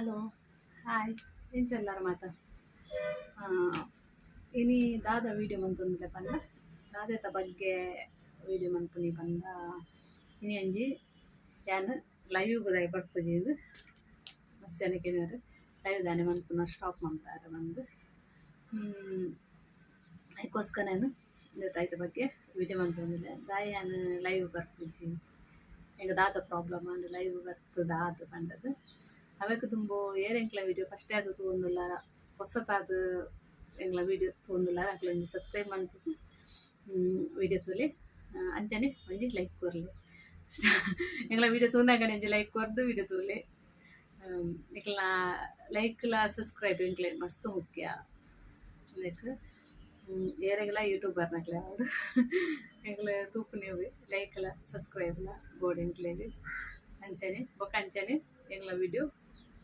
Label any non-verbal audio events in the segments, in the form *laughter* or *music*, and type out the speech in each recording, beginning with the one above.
Hello. Hi ಎಂಚೆಲ್ಲಾರ ಮಾತ ಇನಿ ದಾದ ವೀಡಿಯೋ ಮಂತೊಂದುಲೆ ಪಂಡ. ದಾದೆತ ಬಗ್ಗೆ ವೀಡಿಯೋ ಮಂತುನಿ ಪಂಡ ಇನಿ ಅಂಜಿ ಯಾನ್ ಲೈವ್ ಗುದಾಯ ಪಡ್ಪುಜೀದು ಮಸ್ತ್ ಜನಕ್ಕೆನರು ಲೈವ್ ದಾನೆ ಮನ್ಪುನ ಸ್ಟಾಪ್ ಮಾಡ್ತಾರೆ ಬಂದು. ಅದಕ್ಕೋಸ್ಕರ ನಾನು ತಾಯ್ತ ಬಗ್ಗೆ ವಿಡಿಯೋ ಮಂತೊಂದಿಲ್ಲ ದಾಯಿ ಯಾನ್ ಲೈವ್ ಬರ್ಪುಜಿ ಎಂಗ ದಾದ ಪ್ರಾಬ್ಲಮ್ ಅಂದ್ರೆ ಲೈವ್ ಬರ್ತದ ದಾದ ಪಂಡದು. ಅವಕ್ಕೆ ತುಂಬ ಏರೆಂಕ್ಲ ವಿಡಿಯೋ ಫಸ್ಟೇ ಅದು ತಗೊಂದಿಲ್ಲ ಹೊಸತಾದ ಎಂಗ್ಲ ವಿಡಿಯೋ ತಗೊಂದಿಲ್ಲ ಅಕ್ಲ ಒಂಜಿ ಸಬ್ಸ್ಕ್ರೈಬ್ ಮಂತ್ ವಿಡಿಯೋ ತೂಲಿ ಅಂಚನೆ ಒಂಜಿ ಲೈಕ್ ಕೊರ್ಲಿ ಎಂಗ್ಲ ವಿಡಿಯೋ ತೂನಾಗಡೆ ಒಂಜಿ ಲೈಕ್ ಕೊರ್ದು ವಿಡಿಯೋ ತೂಲಿ ಇಕ್ಲ ಲೈಕ್ಲ ಸಬ್ಸ್ಕ್ರೈಬ್ ಎಂಕ್ಲೆ ಮಸ್ತ್ ಮುಖ್ಯ ಲೈಕ್ ಏರೆಗ್ಲ ಯೂಟ್ಯೂಬರ್ನಕ್ಲೆ ಅವರು ಎಂಕ್ಲ ತೂಪು ನೀವು ಲೈಕ್ಲ ಸಬ್ಸ್ಕ್ರೈಬ್ಲ ಬೋರ್ಡ್ ಎಂಕ್ಲೆಗ್ ಅಂಚನೆ ಬೊಕ ಅಂಚನೆ ಎಂಗ್ಲ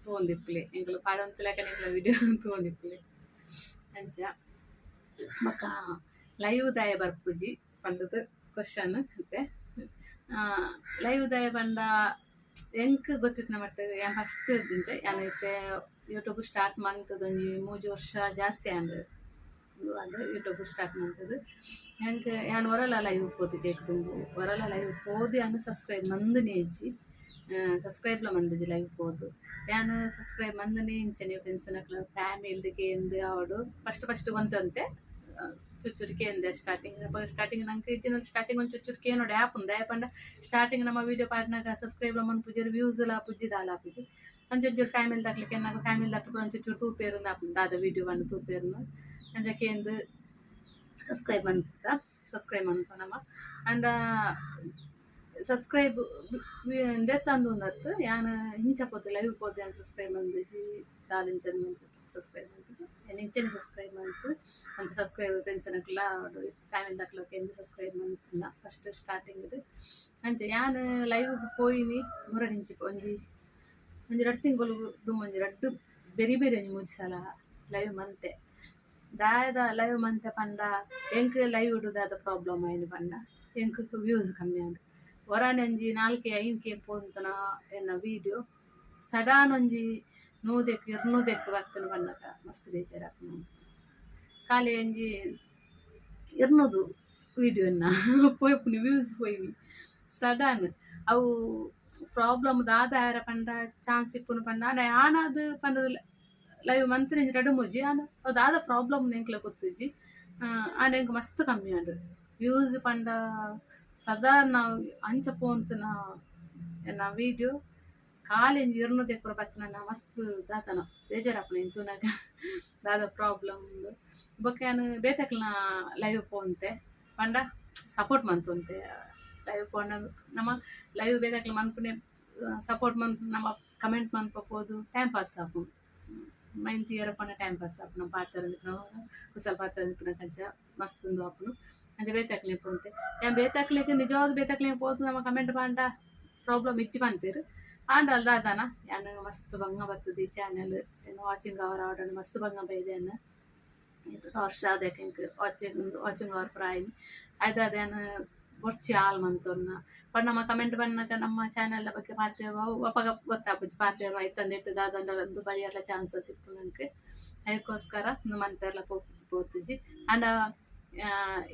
ವಿಡಿಯೋ எங்களை ಎಂಕ್ಲ ಪಾಡೊಂತಲಕ வீடியோ ವಿಡಿಯೋ அஞ்சா ಬೊಕ ಲೈವ್ ದಾಯ ಬರ್ಪುಜಿ ಪಂಡದ ಕ್ವಶನ್ ಅಂತೆ ಲೈವ್ ದಾಯ ಪಂಡ ಎಂಕ್ ಗೊತ್ತಿತ್ತು ಮಟ್ಟ ಯಾನ್ ಫಸ್ಟ್ ದಿಂಚ ಯಾನ್ ಇತ್ತೆ ಯೂಟ್ಯೂಬ್ ಸ್ಟಾರ್ಟ್ ಮಂತದೊಂಜಿ ಮೂಜಿ ವರ್ಷ ಜಾಸ್ತಿ ಆಂಡ್ ಅಂದ್ರೆ ಯೂಟ್ಯೂಬ್ ಸ್ಟಾರ್ಟ್ ಮಂತದು ಹೆಂಗೆ ಯಾನ್ ಒರಲ ಲೈವ್ ಪೋದು ಜೇಕ್ ತುಂಬು ಒರಲ ಲೈವ್ ಪೋದು ಯಾನ್ ಸಬ್ಸ್ಕ್ರೈಬ್ ಮಂದನೆ ಇಜ್ಜಿ ಸಬ್ಸ್ಕ್ರೈಬ್ ಸಬ್ಸ್ಕ್ರೈಬ್ಲ ಮಂದಿಜ್ಜಿ ಲೈವ್ ಪೋದು ಯಾನ್ ಸಬ್ಸ್ಕ್ರೈಬ್ ಮಂದನೆ ಇಂಚನೆ ಫ್ರೆಂಡ್ಸ್ ನಕ್ಲ ಕೆ ಎಂದು ಅವಳು ಫಸ್ಟ್ ಫಸ್ಟ್ ಬಂತಂತೆ. ಚುಚ್ಚುರಿಕೆ ಎಂದೆ ಸ್ಟಾರ್ಟಿಂಗ್ ಸ್ಟಾರ್ಟಿಂಗ್ ನಂಗೆ ಇದ್ದಿನ ಸ್ಟಾರ್ಟಿಂಗ್ ಒಂದು ಚುಚ್ಚುರಿಕೆ ಆಪ್ ಆ್ಯಪ್ ಉಂದ. ಆ್ಯಪ್ ಅಂಡ ಸ್ಟಾರ್ಟಿಂಗ್ ನಮ್ಮ ವೀಡಿಯೋ ಪಾಡ್ನಾಗ ಸಬ್ಸ್ಕ್ರೈಬ್ಲ ಮನ್ ಪುಜಿರ್ ವ್ಯೂಸ್ ಎಲ್ಲ ಪುಜ್ಜಿದಾಲ ಪುಜಿ ಅಂಚೊಂಚೂರು ಫ್ಯಾಮಿಲಿ ದಾಕ್ಲಿಕ್ಕೆ ನಾವು ಫ್ಯಾಮಿಲಿ ದಾಕ್ಲಿಕ್ಕೆ ಒಂಚೂರು ತೂಪೇರು ದಾದ ವೀಡಿಯೋ ಬಂದು ತೂಪೇರು ಅಂಜಕ್ಕೆ ಎಂದು ಸಬ್ಸ್ಕ್ರೈಬ್ ಅಂತ ಸಬ್ಸ್ಕ್ರೈಬ್ ಅನ್ಪ ನಮ್ಮ ಅಂದ ಸಬ್ಸ್ಕ್ರೈಬ್ ದೆತ್ತಂದು ಒಂದತ್ತು ಯಾನ್ ಹಿಂಚ ಪೋತೆ ಲೈವ್ ಪೋತೆ ಯಾನ್ ಸಬ್ಸ್ಕ್ರೈಬ್ ಮಂದಿಜಿ ದಾಲಿಂಚನ್ ಮಂತ್ ಸಬ್ಸ್ಕ್ರೈಬ್ ಮಂತಿದ್ದು ಯಾನ್ ಇಂಚನೆ ಸಬ್ಸ್ಕ್ರೈಬ್ ಮಂತ್ ಅಂತ ಸಬ್ಸ್ಕ್ರೈಬ್ ಪೆನ್ಸನಕ್ಲ ಫ್ಯಾಮಿಲಿ ದಾಕ್ಲಕ್ಕೆ ಎಂದು ಸಬ್ಸ್ಕ್ರೈಬ್ ಮಂತಿನ ಫಸ್ಟ್ ಸ್ಟಾರ್ಟಿಂಗ್ ಅಂಚೆ ಯಾನ್ ಲೈವ್ ಪೋಯಿನಿ ಮುರಡಿಂಚಿ ಒಂಜಿ ಒಂಜಿ ರಡ್ಡು ತಿಂಗಳು ದುಮ್ಮ ಒಂಜಿ ರಡ್ಡು ಬೆರಿ ಬೇರೆ ಒಂಜಿ ಮೂಜಿ ಸಲ ಲೈವ್ ಮಂತೆ. ದಾಯದ ಲೈವ್ ಮಂತೆ ಪಂಡ, ಎಂಕ್ ಲೈವ್ ಇಡುದಾದ ಪ್ರಾಬ್ಲಮ್ ಆಯ್ನು ಪಂಡ. ಎಂಕ್ ವ್ಯೂಸ್ ಕಮ್ಮಿ ಆಂಡ್. ಒರಾನೆ ಒಂಜಿ ನಾಲ್ಕೆ ಐನ್ಕೆ ಪೋಂತನ ಎನ್ನ ವೀಡಿಯೋ ಸಡಾನ್ ಒಂಜಿ ನೂದೆಕ್ ಇರ್ನೂದೆಕ್ ಬರ್ತನ ಪಂಡಕ ಮಸ್ತ್ ಬೇಜಾರಾಪುನು ಖಾಲಿ ಅಂಜಿ ಇರ್ನೂದು ವೀಡಿಯೋನ ಪೋಯ್ಪುನಿ ವ್ಯೂಸ್ ಪೋಯ್ನಿ. ಸಡನ್ ಅವು ಪ್ರಾಬ್ಲಮ್ ದಾದ ಯಾರ ಪಂಡ ಚಾನ್ಸ್ ಇಪ್ಪುನು ಪಂಡ. ಆನ ಆನದು ಪಂಡದ ಲೈವ್ ಮಂತ್ರಿ ರಡು ಮುಜಿ ಆನ ಅದು ಆದ ಪ್ರಾಬ್ಲಮ್ ನೆಂಕ್ಲ ಗೊತ್ತುಜಿ ಆನೆ ಮಸ್ತ್ ಕಮ್ಮಿ ಆಂಡ್ ವ್ಯೂಸ್ ಪಂಡ ಸಾಧಾರಣ ಅಂಚ ಪೋಂತನ ಎನ್ನ ವೀಡಿಯೋ ಕಾಲೇಜ್ ಒಂಜಿ ಇರ್ನು ತೆಕ್ಕುರ ಬತ್ತನ ಮಸ್ತ್ ದಾತನ ಬೇಜಾರಪ್ಪನ ಇಂತುನಾಗ ದಾದ ಪ್ರಾಬ್ಲಮ್ ಬೊಕ ನಾನು ಬೇತಕ್ಲ ಲೈವ್ ಪೋಂತೆ ಪಂಡ ಸಪೋರ್ಟ್ ಮಂತೊಂತೆ. ಲೈವ್ ಪೋಂಡ ನಮ್ಮ ಲೈವ್ ಬೇತಕ್ಲ ಮನ್ಪುನೆ ಸಪೋರ್ಟ್ ಮನ್ಪು ನಮ್ಮ ಕಮೆಂಟ್ ಮನ್ಪಪೋದು ಟೈಮ್ ಪಾಸ್ ಆಗು ಮೈನ್ ತಿಯರ ಪಂಡ ಟೈಮ್ ಪಾಸ್ ಆಪುನ ಪಾತ್ರ ಕುಸಲ್ ಪಾತ್ರ ಕಂಚ ಮಸ್ತ್ ಉಂದು ಆಪುನು ಅಂಚ ಬೇತಾಕ್ಲೆ ಪೋಂತೆ ఏం ಬೇತಾಕ್ಲೆಗ್ ನಿಜವಾದ ಬೇತಾಕ್ಲೆ ಪೋದು ನಮ್ಮ ಕಮೆಂಟ್ ಪಾಂಡ ಪ್ರಾಬ್ಲಮ್ ಇಚ್ಚಿ ಪನ್ಪೇರು ಆಂಡ ಅಲ್ದ ಅದಾನ ಯಾನ್ ಮಸ್ತ್ ಬಂಗ ಬರ್ತದೆ ಈ ಚಾನೆಲ್ ಏನು ವಾಚಿಂಗ್ ಅವರ್ ಆಡೋಣ ಮಸ್ತ್ ಬಂಗ ಬೈದೆ ಅನ್ನ. ಇದು ವರ್ಷ ಅದಕ್ಕೆ ಇಂಕ್ ವಾಚಿಂಗ್ ವಾಚಿಂಗ್ ಅವರ್ ಪ್ರಾಯಿನಿ ಆಯ್ತು ಅದೇನು ಬೊರ್ಚಿ ಆಲ್ ಮಂತೊನ್ನ ಪಂಡ ನಮ್ಮ ಕಮೆಂಟ್ ಬನ್ನಕ ನಮ್ಮ ಚಾನೆಲ್ ಬಗ್ಗೆ ಪಾತೇವ ಒಪ್ಪಗ ಗೊತ್ತಾಪುಜಿ ಪಾತೇವ ಐತಂದಿಟ್ಟು ದಾದಂಡಲಂದು ಬರಿಯಲ್ಲ ಚಾನ್ಸಸ್ ಇಪ್ಪು ನನಗೆ ಅದಕ್ಕೋಸ್ಕರ ಮಂತೆಲ್ಲ ಪೋಪುಜಿ ಪೋತುಜಿ. ಅಂಡ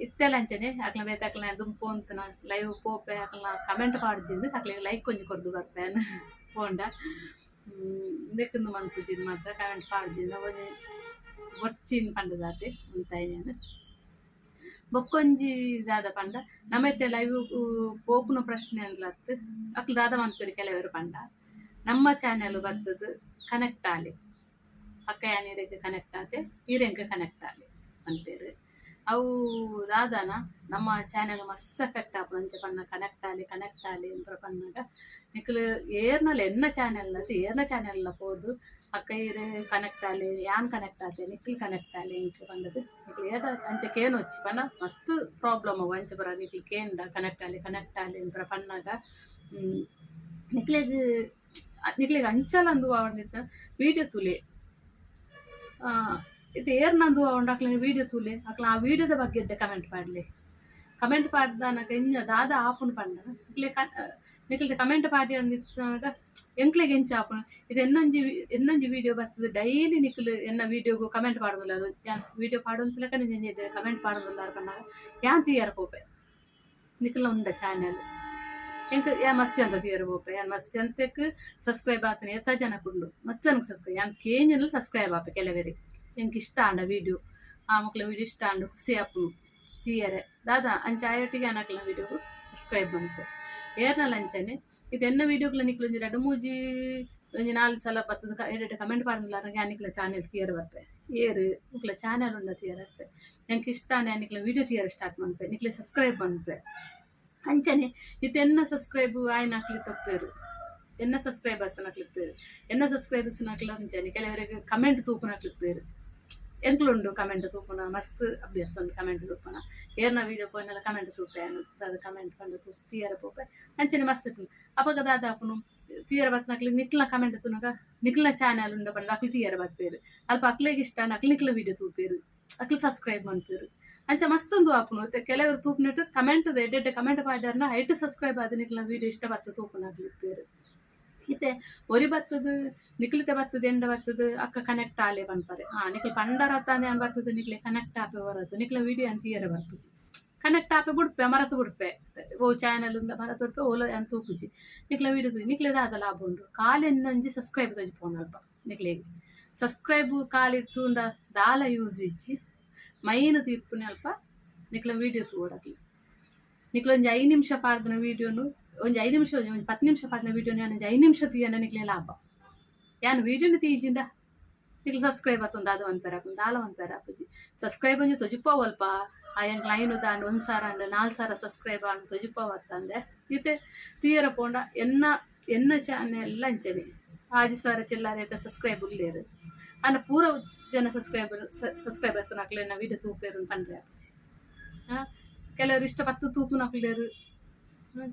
ಇತ್ತೆಲ್ಲ ಅಂಚನೆ ಅಕ್ಲ ಬೇತಾಕ್ಲ ದುಂಪು ಅಂತ ಲೈವ್ ಪೋಪೆ ಅಕ್ಲ ಕಮೆಂಟ್ ಪಾಡ್ಜಿಂದು ಅಕ್ಲ ಲೈಕ್ ಒಂಜಿ ಕೊರ್ದು ಬರ್ಪೇನ ಪೋಂಡ ದೆಕ್ಕಂದು ಮನ್ಪುಜಿದ್ ಮಾತ್ರ ಕಮೆಂಟ್ వచ్చింది ಒಂಜಿ దాటి ఉంటాయి నేను ಬೊಕ್ಕೊಂಜಿ ದಾದ ಪಂಡ, ನಮ್ಮತ್ತೆ ಲೈವ್ ಪೋಪುನ ಪ್ರಶ್ನೆ ಅಂದ್ಲತ್ತು ಅಕ್ಲು ದಾದ ಮನ್ಪೇರು ಕೆಲವರು ಪಂಡ, ನಮ್ಮ ಚಾನೆಲ್ ಬರ್ತದ ಕನೆಕ್ಟ್ ಆಲಿ. ಪಕ್ಕ ಯಾನೀರಿಗೆ ಕನೆಕ್ಟ್ ಆತೆ, ಈರೆಂಕ ಕನೆಕ್ಟ್ ಆಲಿ ಅಂತೇರು. ಅವು ದಾದನ ನಮ್ಮ ಚಾನೆಲ್ ಮಸ್ತ್ ಎಫೆಕ್ಟ್ ಆಪು ಅಂಚ ಪನ್ನ ಕನೆಕ್ಟ್ ಆಲಿ ಕನೆಕ್ಟ್ ಆಲಿ ಅಂತ ಪನ್ನಾಗ ನಿಖಲು ಏರ್ನಲ್ಲ ಎನ್ನ ಚಾನೆಲ್ ಅದು? ಏರ್ನ ಚಾನೆಲ್ಲ போது ಅಕ್ಕ ಇರು ಕನೆಕ್ಟ್ ಆಲಿ ಯಾನ್ ಕನೆಕ್ಟ್ ಆತೆ ನಿಖಿಲ್ ಕನೆಕ್ಟ್ ಆಲಿ ಇಂಕ್ ಬಂದದು ನಿಖಿಲ್ ಏದ ಅಂಚ ಕೇನು ವಚ್ಚಿ ಪನ್ನ ಮಸ್ತ್ ಪ್ರಾಬ್ಲಮ್ ಅವು ಅಂಚ ಬರ ಕೇನ್ ಡ ಕನೆಕ್ಟ್ ಆಲಿ ಕನೆಕ್ಟ್ ಆಲಿ ಅಂತ ಪನ್ನಾಗ ನಿಖಿಲಿಗೆ ನಿಖಿಲಿಗೆ ಅಂಚಲ್ಲ ಅಂದು ಅವನಿದ್ದ ವೀಡಿಯೋ ತುಲೆ. ಇದು ಏರ್ನಂದು ಅವನು ಅಕ್ಲ ವೀಡಿಯೋ ತೂಲೆ ಅಕ್ಲ ಆ ವೀಡಿಯೋದ ಬಗ್ಗೆ ಎಡ್ಡೆ ಕಮೆಂಟ್ ಪಾಡ್ಲಿ ಕಮೆಂಟ್ ಪಾಡ್ದಾನಕ ಇಂಜ ದಾದ ಆಪುನು ಪಂಡ ನಿಕ್ಲೆ ನಿಕ್ಲಿದ ಕಮೆಂಟ್ ಪಾಡಿ ಅಂದಿತ್ತಾಗ ಎಂಕ್ಲೆಗೆ ಎಂಚ ಆಪುನ ಇದು ಎನ್ನೊಂಜಿ ವಿ- ಎನ್ನೊಂಜಿ ವಿಡಿಯೋ ಬರ್ತದೆ ಡೈಲಿ ನಿಕ್ಲು ಎನ್ನ ವಿಡಿಯೋಗು ಕಮೆಂಟ್ ಪಾಡೋದಿಲ್ಲ ಯಾನ್ ವಿಡಿಯೋ ಪಾಡೋಂತಲಕ ನಿಂಜೆ ಕಮೆಂಟ್ ಪಾಡೋದಿಲ್ಲ ಪನ್ನಾಗ ಯಾನ್ ತುಯ್ಯಾರ ಪೋಪೆ ನಿಕ್ಲ ಉಂಡ ಚಾನೆಲ್ ಎಂಕ್ ಯಾ ಮಸ್ತ್ ಅಂತ ತಿಯರ್ ಪೋಪೆ ಯಾನ್ ಮಸ್ತ್ ಅಂತಕ್ ಸಬ್ಸ್ಕ್ರೈಬ್ ಆತನೆ ಎತ್ತ ಜನಕ್ಕುಂಡು ಮಸ್ತ್ ಜನಕ್ಕೆ ಸಬ್ಸ್ಕ್ರೈಬ್ ಯಾನ್ ಕೇಂಜನಲ್ಲಿ ಸಬ್ಸ್ಕ್ರೈಬ್ ಆಪೆ ಕೆಲವರಿ ಎಂಕ್ ಇಷ್ಟ ಆಂಡ ವಿಡಿಯೋ ಆ ಮಕ್ಳ ವಿಡಿಯೋ ಇಷ್ಟ ಆಂಡು ಖುಷಿ ಆಪುನು ತಿಯರೆ ದಾದಾ ಅಂಚ ಆಯೊಟ್ಟಿಗೆ ಅನಕ್ಲ ವಿಡಿಯೋಗು ಸಬ್ಸ್ಕ್ರೈಬ್ ಬಂತು ಏರ್ನಲ್ಲ ಅಂಚನೆ ಇದು ಎನ್ನ ವಿಡಿಯೋಗ್ಲ ನಿಕ್ಲು ಒಂಜಿ ಎರಡು ಮೂಜಿ ಒಂಜಿ ನಾಲ್ಕು ಸಲ ಬತ್ತದ ಎಡೆಡೆ ಕಮೆಂಟ್ ಪಾಡಿಲ್ಲ ನನಗೆ ಅನಿಕ್ಲ ಚಾನೆಲ್ ತಿಯರ್ ಬರ್ಪೆ ಏರು ನಿಕ್ಲ ಚಾನೆಲ್ ಉಂಡ ತಿಯರ್ ಬರ್ಪೆ ನಂಗೆ ಇಷ್ಟ ಆಂಡೆ ಅನಿಕ್ಲ ವಿಡಿಯೋ ತಿಯರ್ ಸ್ಟಾರ್ಟ್ ಮಾಡ್ಪೆ ನಿಕ್ಲೆ ಸಬ್ಸ್ಕ್ರೈಬ್ ಮಾಡ್ಪೆ ಅಂಚನೆ ಇದು ಎನ್ನ ಸಬ್ಸ್ಕ್ರೈಬ್ ಆಯ್ನ ಹಾಕ್ಲಿ ತಪ್ಪೇರು ಎನ್ನ ಸಬ್ಸ್ಕ್ರೈಬರ್ಸ್ ನಕ್ಲಿಪ್ಪೇರು ಎನ್ನ ಸಬ್ಸ್ಕ್ರೈಬರ್ಸ್ ನಕ್ಲ ಅಂಚನೆ ಕೆಲವರಿಗೆ ಕಮೆಂಟ್ ತೂಪು ನಕ್ಲಿಪ್ಪೇರು ಎಂಕ್ಲುಂಡು ಕಮೆಂಟ್ ತೂಪುನ, ಮಸ್ತ್ ಅಭ್ಯಾಸ ಉಂಡು ಕಮೆಂಟ್ ತೂಪುನ. ಏರ್ನ ವಿಡಿಯೋ ಪೋಯ್ನೆಲ್ಲ ಕಮೆಂಟ್ ತೂಪೆ ಅದು ಕಮೆಂಟ್ ಪಂಡ ತೂಪು ತಿಯರ ಪೋಪೆ. ಅಂಚನೆ ಮಸ್ತ್ ಇಪ್ಪುನು ಅಪಗ ದಾದಾಪುನು ತಿಯರ ಬತ್ನಕ್ಲಿ ನಿಕ್ಲ ಕಮೆಂಟ್ ತುನಗ, ನಿಕ್ಲ ಚಾನೆಲ್ ಉಂಡ ಪಂಡ ಅಕ್ಲಿ ತಿಯರ ಬತ್ಪೇರು ಅಲ್ಪ ಅಕ್ಲೆಗೆ ಇಷ್ಟ ಅಕ್ಲಿ ನಿಕ್ಲ ವಿಡಿಯೋ ತೂಪೇರು. ಅಕ್ಲಿ ಸಬ್ಸ್ಕ್ರೈಬ್ ಮಾಡ್ಪೇರು ಅಂಚ ಮಸ್ತ್ ಒಂದು ಆಪುನು. ಕೆಲವರು ತೂಪ್ನಿಟ್ಟು ಕಮೆಂಟ್ ಎಡ್ಡೆಡ್ಡೆ ಕಮೆಂಟ್ ಮಾಡ್ಯಾರನ ಐಟ್ ಸಬ್ಸ್ಕ್ರೈಬ್ ಆದ ನಿಕ್ಲ ವಿಡಿಯೋ ಇಷ್ಟ ಬತ್ತ ತೂಪುನ ಆಗ್ಲಿಪ್ಪೇರು ಇತ್ತೆ ಒರಿ ಬತ್ತದು ನಿಕ್ಲಿತೆ ಬರ್ತದೆ ಎಂಡ ಬತ್ತದು ಅಕ್ಕ ಕನೆಕ್ಟ್ ಆಲೆ ಪನ್ಪರೆ ಹಾ ನಿಕ್ಲ ಪಂಡರ ತಾನೆ ಅನ್ ಬತ್ತದು ನಿಕ್ಲೆ ಕನೆಕ್ಟ್ ಆಪೆ ಬರತ್ತು ನಿಕ್ಲ ವಿಡಿಯೋ ಅಂತ ತೀಯರ ಬರ್ಪುಜಿ ಕನೆಕ್ಟ್ ಆಪೆ ಬಿಡ್ಪೆ, ಮರತು ಬಿಡ್ಪೆ. ಓ ಚಾನಲ್ ಇಂದ ಮರತು ಬಿಡ್ಪೆ, ಓಲ ಅಂತ ತೂಪುಜಿ ನಿಕ್ಲ ವಿಡಿಯೋ ತೂಜಿ ನಿಕ್ಲೆದ ಆದ ಲಾಭ ಉಂಡು ಕಾಲ ಒಂಜಿ ಸಬ್ಸ್ಕ್ರೈಬ್ ತೋಜಿ ಪೋನ್ ಅಲ್ಪ, ನಿಕ್ಲೆಗೆ. ಸಬ್ಸ್ಕ್ರೈಬ್ ಕಾಲಿ ತೂಂಡ ದಾಲ ಯೂಸ್ ಇಜ್ಜಿ. ಮೈನ್ ತೀರ್ಪುನೆ ಅಲ್ಪ, ನಿಕ್ಲ ವಿಡಿಯೋ ತೂಡಕ್ಲಿ ನಿಕ್ಲೊಂಜಿ ಐದು ನಿಮಿಷ ಪಾಡ್ದಿನ ವಿಡಿಯೋನು ಒಂಜಿ ಐದು ನಿಮಿಷ ಒಂಜಿ ಪತ್ತು ನಿಮಿಷ ಪಾಡಿನ ವೀಡಿಯೋ ನಾನು ಒಂಜಿ ಐದು ನಿಮಿಷ ತೀಯನ ನಿಕ್ಲೆ ಲಾಭ ಯಾನ್ ವೀಡಿಯೋನ ತೀಜಿಂದ ಇಲ್ಲಿ ಸಬ್ಸ್ಕ್ರೈಬ್ ಆತೊಂದು, ಅದು ಒಂದ್ಪೇರ ಆಪುಂಡು ದಾಲ ಆಪುಜಿ ಸಬ್ಸ್ಕ್ರೈಬ್ ಒಂಜಿ ತೊಜಿಪೋವಲ್ಪ ಆ ಎಂಕ್ ಲೈನ್ ದಾಂಡ್, ಒಂದು ಸಾರ ಅಂಡ್ ನಾಲ್ಕು ಸಾರ ಸಬ್ಸ್ಕ್ರೈಬ್ ಆಂಡ್ ತೊಜಿಪೋವತ್ತಂದೆ ಇತ್ತೆ ತೀಯರ ಪೋಂಡ, ಎನ್ನ ಎನ್ನ ಚಾನೆಲ್ ಅಂಚನೆ ಆಜಿ ಸಾರ, ಚಿಲ್ಲರೆ ಅಂತ ಸಬ್ಸ್ಕ್ರೈಬ್ ಉಳ್ಳೇರು ಅನ್ನ ಪೂರ ಜನ ಸಬ್ಸ್ಕ್ರೈಬರ್ ಸಬ್ಸ್ಕ್ರೈಬರ್ಸ್ ನಕ್ಲೆನ ವಿಡಿಯೋ ತೂಪೇರು ಪಂಡ್ರೆ ಆಪುಜಿ ಕೆಲವರು ಇಷ್ಟ ಪತ್ತು ತೂಪು ನಕ್ಲೇರು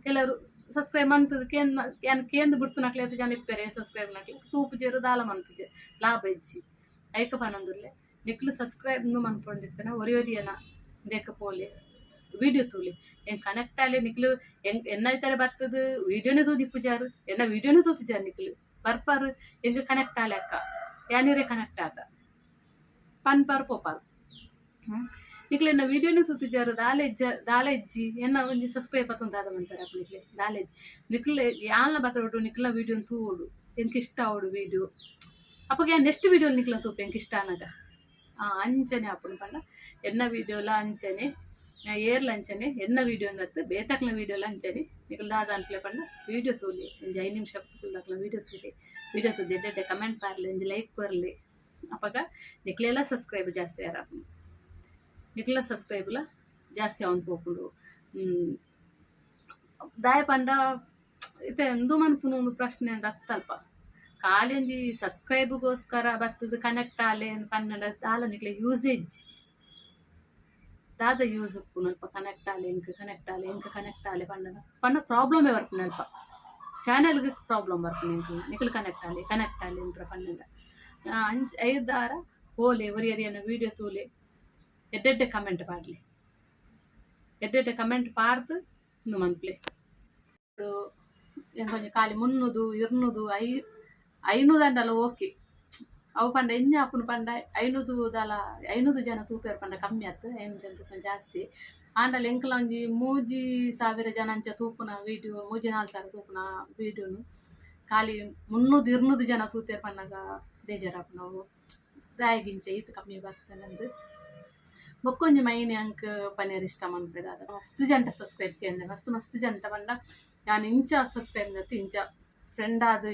ಕೆಲವರು ಸಬ್ಸ್ಕ್ರೈಬ್ ಮಂತದ ಕೇಂದ್ ಏನ್ ಕೇಂದ್ ಬಿಡ್ತು ನಕ್ಲೆ ಅದು ಜನ ಇಪ್ಪರೆ ಸಬ್ಸ್ಕ್ರೈಬ್ ನಕ್ಲೆ ತೂಪು ಜೇರು ದಾಲ ಮನ್ಪುಜೆ ಲಾಭ ಇಜ್ಜಿ ಐಕ ಪನೊಂದುರ್ಲೆ ನಿಕ್ಲು ಸಬ್ಸ್ಕ್ರೈಬ್ ನು ಮನ್ಪೊಂದಿತ್ತನ ಒರಿ ಒರಿಯನ ದೇಕ ಪೋಲೆ ವಿಡಿಯೋ ತೂಲಿ ಹೆಂಗ್ ಕನೆಕ್ಟ್ ಆಲೆ ನಿಕ್ಲು ಹೆಂಗ್ ಎನ್ನ ಇತರ ಬರ್ತದ ವಿಡಿಯೋನೇ ತೂದಿ ಪೂಜಾರು ಎನ್ನ ವಿಡಿಯೋನೇ ತೂತಿಜಾರು ನಿಕ್ಲು ಬರ್ಪಾರು ಹೆಂಗ್ ಕನೆಕ್ಟ್ ಆಲೆ ಅಕ್ಕ ಯಾನಿರೆ ಕನೆಕ್ಟ್ ಆದ ಪನ್ಪಾರು ಪೋಪಾರು ಹ್ಮ್ ನಿಕ್ಲೆ ಎನ್ನ ವಿಡಿಯೋನೇ ತೂತಿಜಾರು ದಾಲೆ ದಾಲೆಜ್ಜ ದಾಲೆಜ್ಜಿ, ಎನ್ನ ಒಂಜಿ ಸಬ್ಸ್ಕ್ರೈಬ್ ಅತ್ತೊಂದು ದಾದ ಮಂತಾರೆ ಅಪ್ಪ ನಿಕ್ಲೆ ದಾಲೆಜ್ಜಿ ನಿಕ್ಲೆ ಬಾತ್ರ ಬತ್ತೋಡು ನಿಕ್ಲ ವಿಡಿಯೋ ತೂಡು ಎಂಕ್ ಇಷ್ಟ ಅವಳು ವಿಡಿಯೋ ಅಪ್ಪಗೆ ನೆಕ್ಸ್ಟ್ ವಿಡಿಯೋ ನಿಕ್ಲ ತೂಪೆ ಎಂಕ್ ಇಷ್ಟ ಅನ್ನದ ಆ ಅಂಚನೆ ಅಪ್ಪನ ಪಂಡ. ಎನ್ನ ವಿಡಿಯೋಲ ಅಂಚನೆ ಏರ್ಲ ಅಂಚನೆ ಎನ್ನ ವಿಡಿಯೋ ಅಂದತ್ತು ಬೇತಾಕ್ಲ ವಿಡಿಯೋಲ ಅಂಚನೆ ನಿಕ್ಲ ದಾದ ಅನ್ಪ್ಲೆ ಪಂಡ ವಿಡಿಯೋ ತೂಲಿ ಒಂಜಿ ಐದು ನಿಮಿಷ ಕುಲ್ದಾಕ್ಲ ವಿಡಿಯೋ ತೂಲಿ ವಿಡಿಯೋ ತೂದಿ ಎಡ್ಡೆ ಕಮೆಂಟ್ ಪಾರ್ಲಿ ಒಂಜಿ ಲೈಕ್ ಬರಲಿ. ಅಪ್ಪಗ ನಿಕ್ಲೆಲ್ಲ ಸಬ್ಸ್ಕ್ರೈಬ್ ಜಾಸ್ತಿ ಯಾರ ನಿಕ್ಲ ಸಬ್ಸ್ಕ್ರೈಬ್ಲ ಜಾಸ್ತಿ ಅವನ್ ಪೋಪುಂಡು ಹ್ಮ್. ದಾಯ ಪಂಡ ಇತ್ತೆ ಎಂದು ಮನ್ಪುನು ಒಂದು ಪ್ರಶ್ನೆ ಅಂದ ಅತ್ತಲ್ಪ ಖಾಲಿ ಒಂಜಿ ಸಬ್ಸ್ಕ್ರೈಬ್ಗೋಸ್ಕರ ಬತ್ತದ ಕನೆಕ್ಟ್ ಆಲೆ ಅಂತ ಪನ್ನಡ ದಾಲ ನಿಕ್ಲೆ ಯೂಸೇಜ್ ದಾದ ಯೂಸ್ ಉಪ್ಪುನು ಅಲ್ಪ ಕನೆಕ್ಟ್ ಆಲೆ ಎಂಕ್ ಕನೆಕ್ಟ್ ಆಲೆ ಎಂಕ್ ಕನೆಕ್ಟ್ ಆಲೆ ಪನ್ನಡ ಪನ್ನ ಪ್ರಾಬ್ಲಮೇ ಬರ್ಪುನು ಅಲ್ಪ ಚಾನೆಲ್ಗೆ ಪ್ರಾಬ್ಲಮ್ ಬರ್ಪುನು ಎಂಕ್ ನಿಕ್ಲು ಕನೆಕ್ಟ್ ಆಲೆ ಕನೆಕ್ಟ್ ಆಲೆ ಅಂತ ಪನ್ನಡ ಆ, ಅಂಚ್ ಐದು ದಾರ ಓಲೆ ಒರಿ ಅರಿಯನ ವಿಡಿಯೋ ತೂಲೆ ಎಡ್ಡೆಡ್ಡೆ ಕಮೆಂಟ್ ಪಾಡ್ಲಿ ಎಡ್ಡೆಡ್ಡೆ ಕಮೆಂಟ್ ಪಾಡ್ದು ಇನ್ನು ಮನ್ಪ್ಲೆ ಕೊಂಚ ಖಾಲಿ ಮುನ್ನೂದು, ಇರ್ನೂದು, ಐ ಐನೂದಂಡಲ್ಲ ಓಕೆ. ಅವು ಪಂಡ ಎಂಜ ಆಪುನು ಪಂಡ ಐನೂದು ಜನ ತೂಪೇರು ಪಂಡ ಕಮ್ಮಿ ಆತು, ಐನೂರು ಜನ ತೂಪನ ಜಾಸ್ತಿ. ಆಂಡಲ ಎಂಕಲ ಒಂಜಿ ಮೂಜಿ ಸಾವಿರ ಜನ ಅಂಚ ತೂಪುನ ವಿಡಿಯೋ ಮೂಜಿ ನಾಲ್ಕು ಸಾವಿರ ತೂಪುನ ವಿಡಿಯೋನು ಖಾಲಿ ಮುನ್ನೂದು, ಇರ್ನೂದು ಜನ ತೂತೇರು ಪಂಡಾಗ ಬೇಜಾರಾಪು ದಾಯಿಗಿಂಚ ಈತ ಕಮ್ಮಿ ಬರ್ತನಂದು. ಬೊಕ್ಕೊಂಜಿ ಮೈನ್ ಅಂಕ್ ಪನೇರ್ ಇಷ್ಟ ಮನ್ಪೆದ ಮಸ್ತ್ ಜಂಟ ಸಬ್ಸ್ಕ್ರೈಬ್ ಕೇಂದ್ರ ಮಸ್ತ್ ಮಸ್ತ್ ಜಂಟ ಬಂಡ ನಾನು ಇಂಚ ಸಬ್ಸ್ಕ್ರೈಬ್ ದತ್ತಿ ಇಂಚ ಫ್ರೆಂಡ್ ಆದ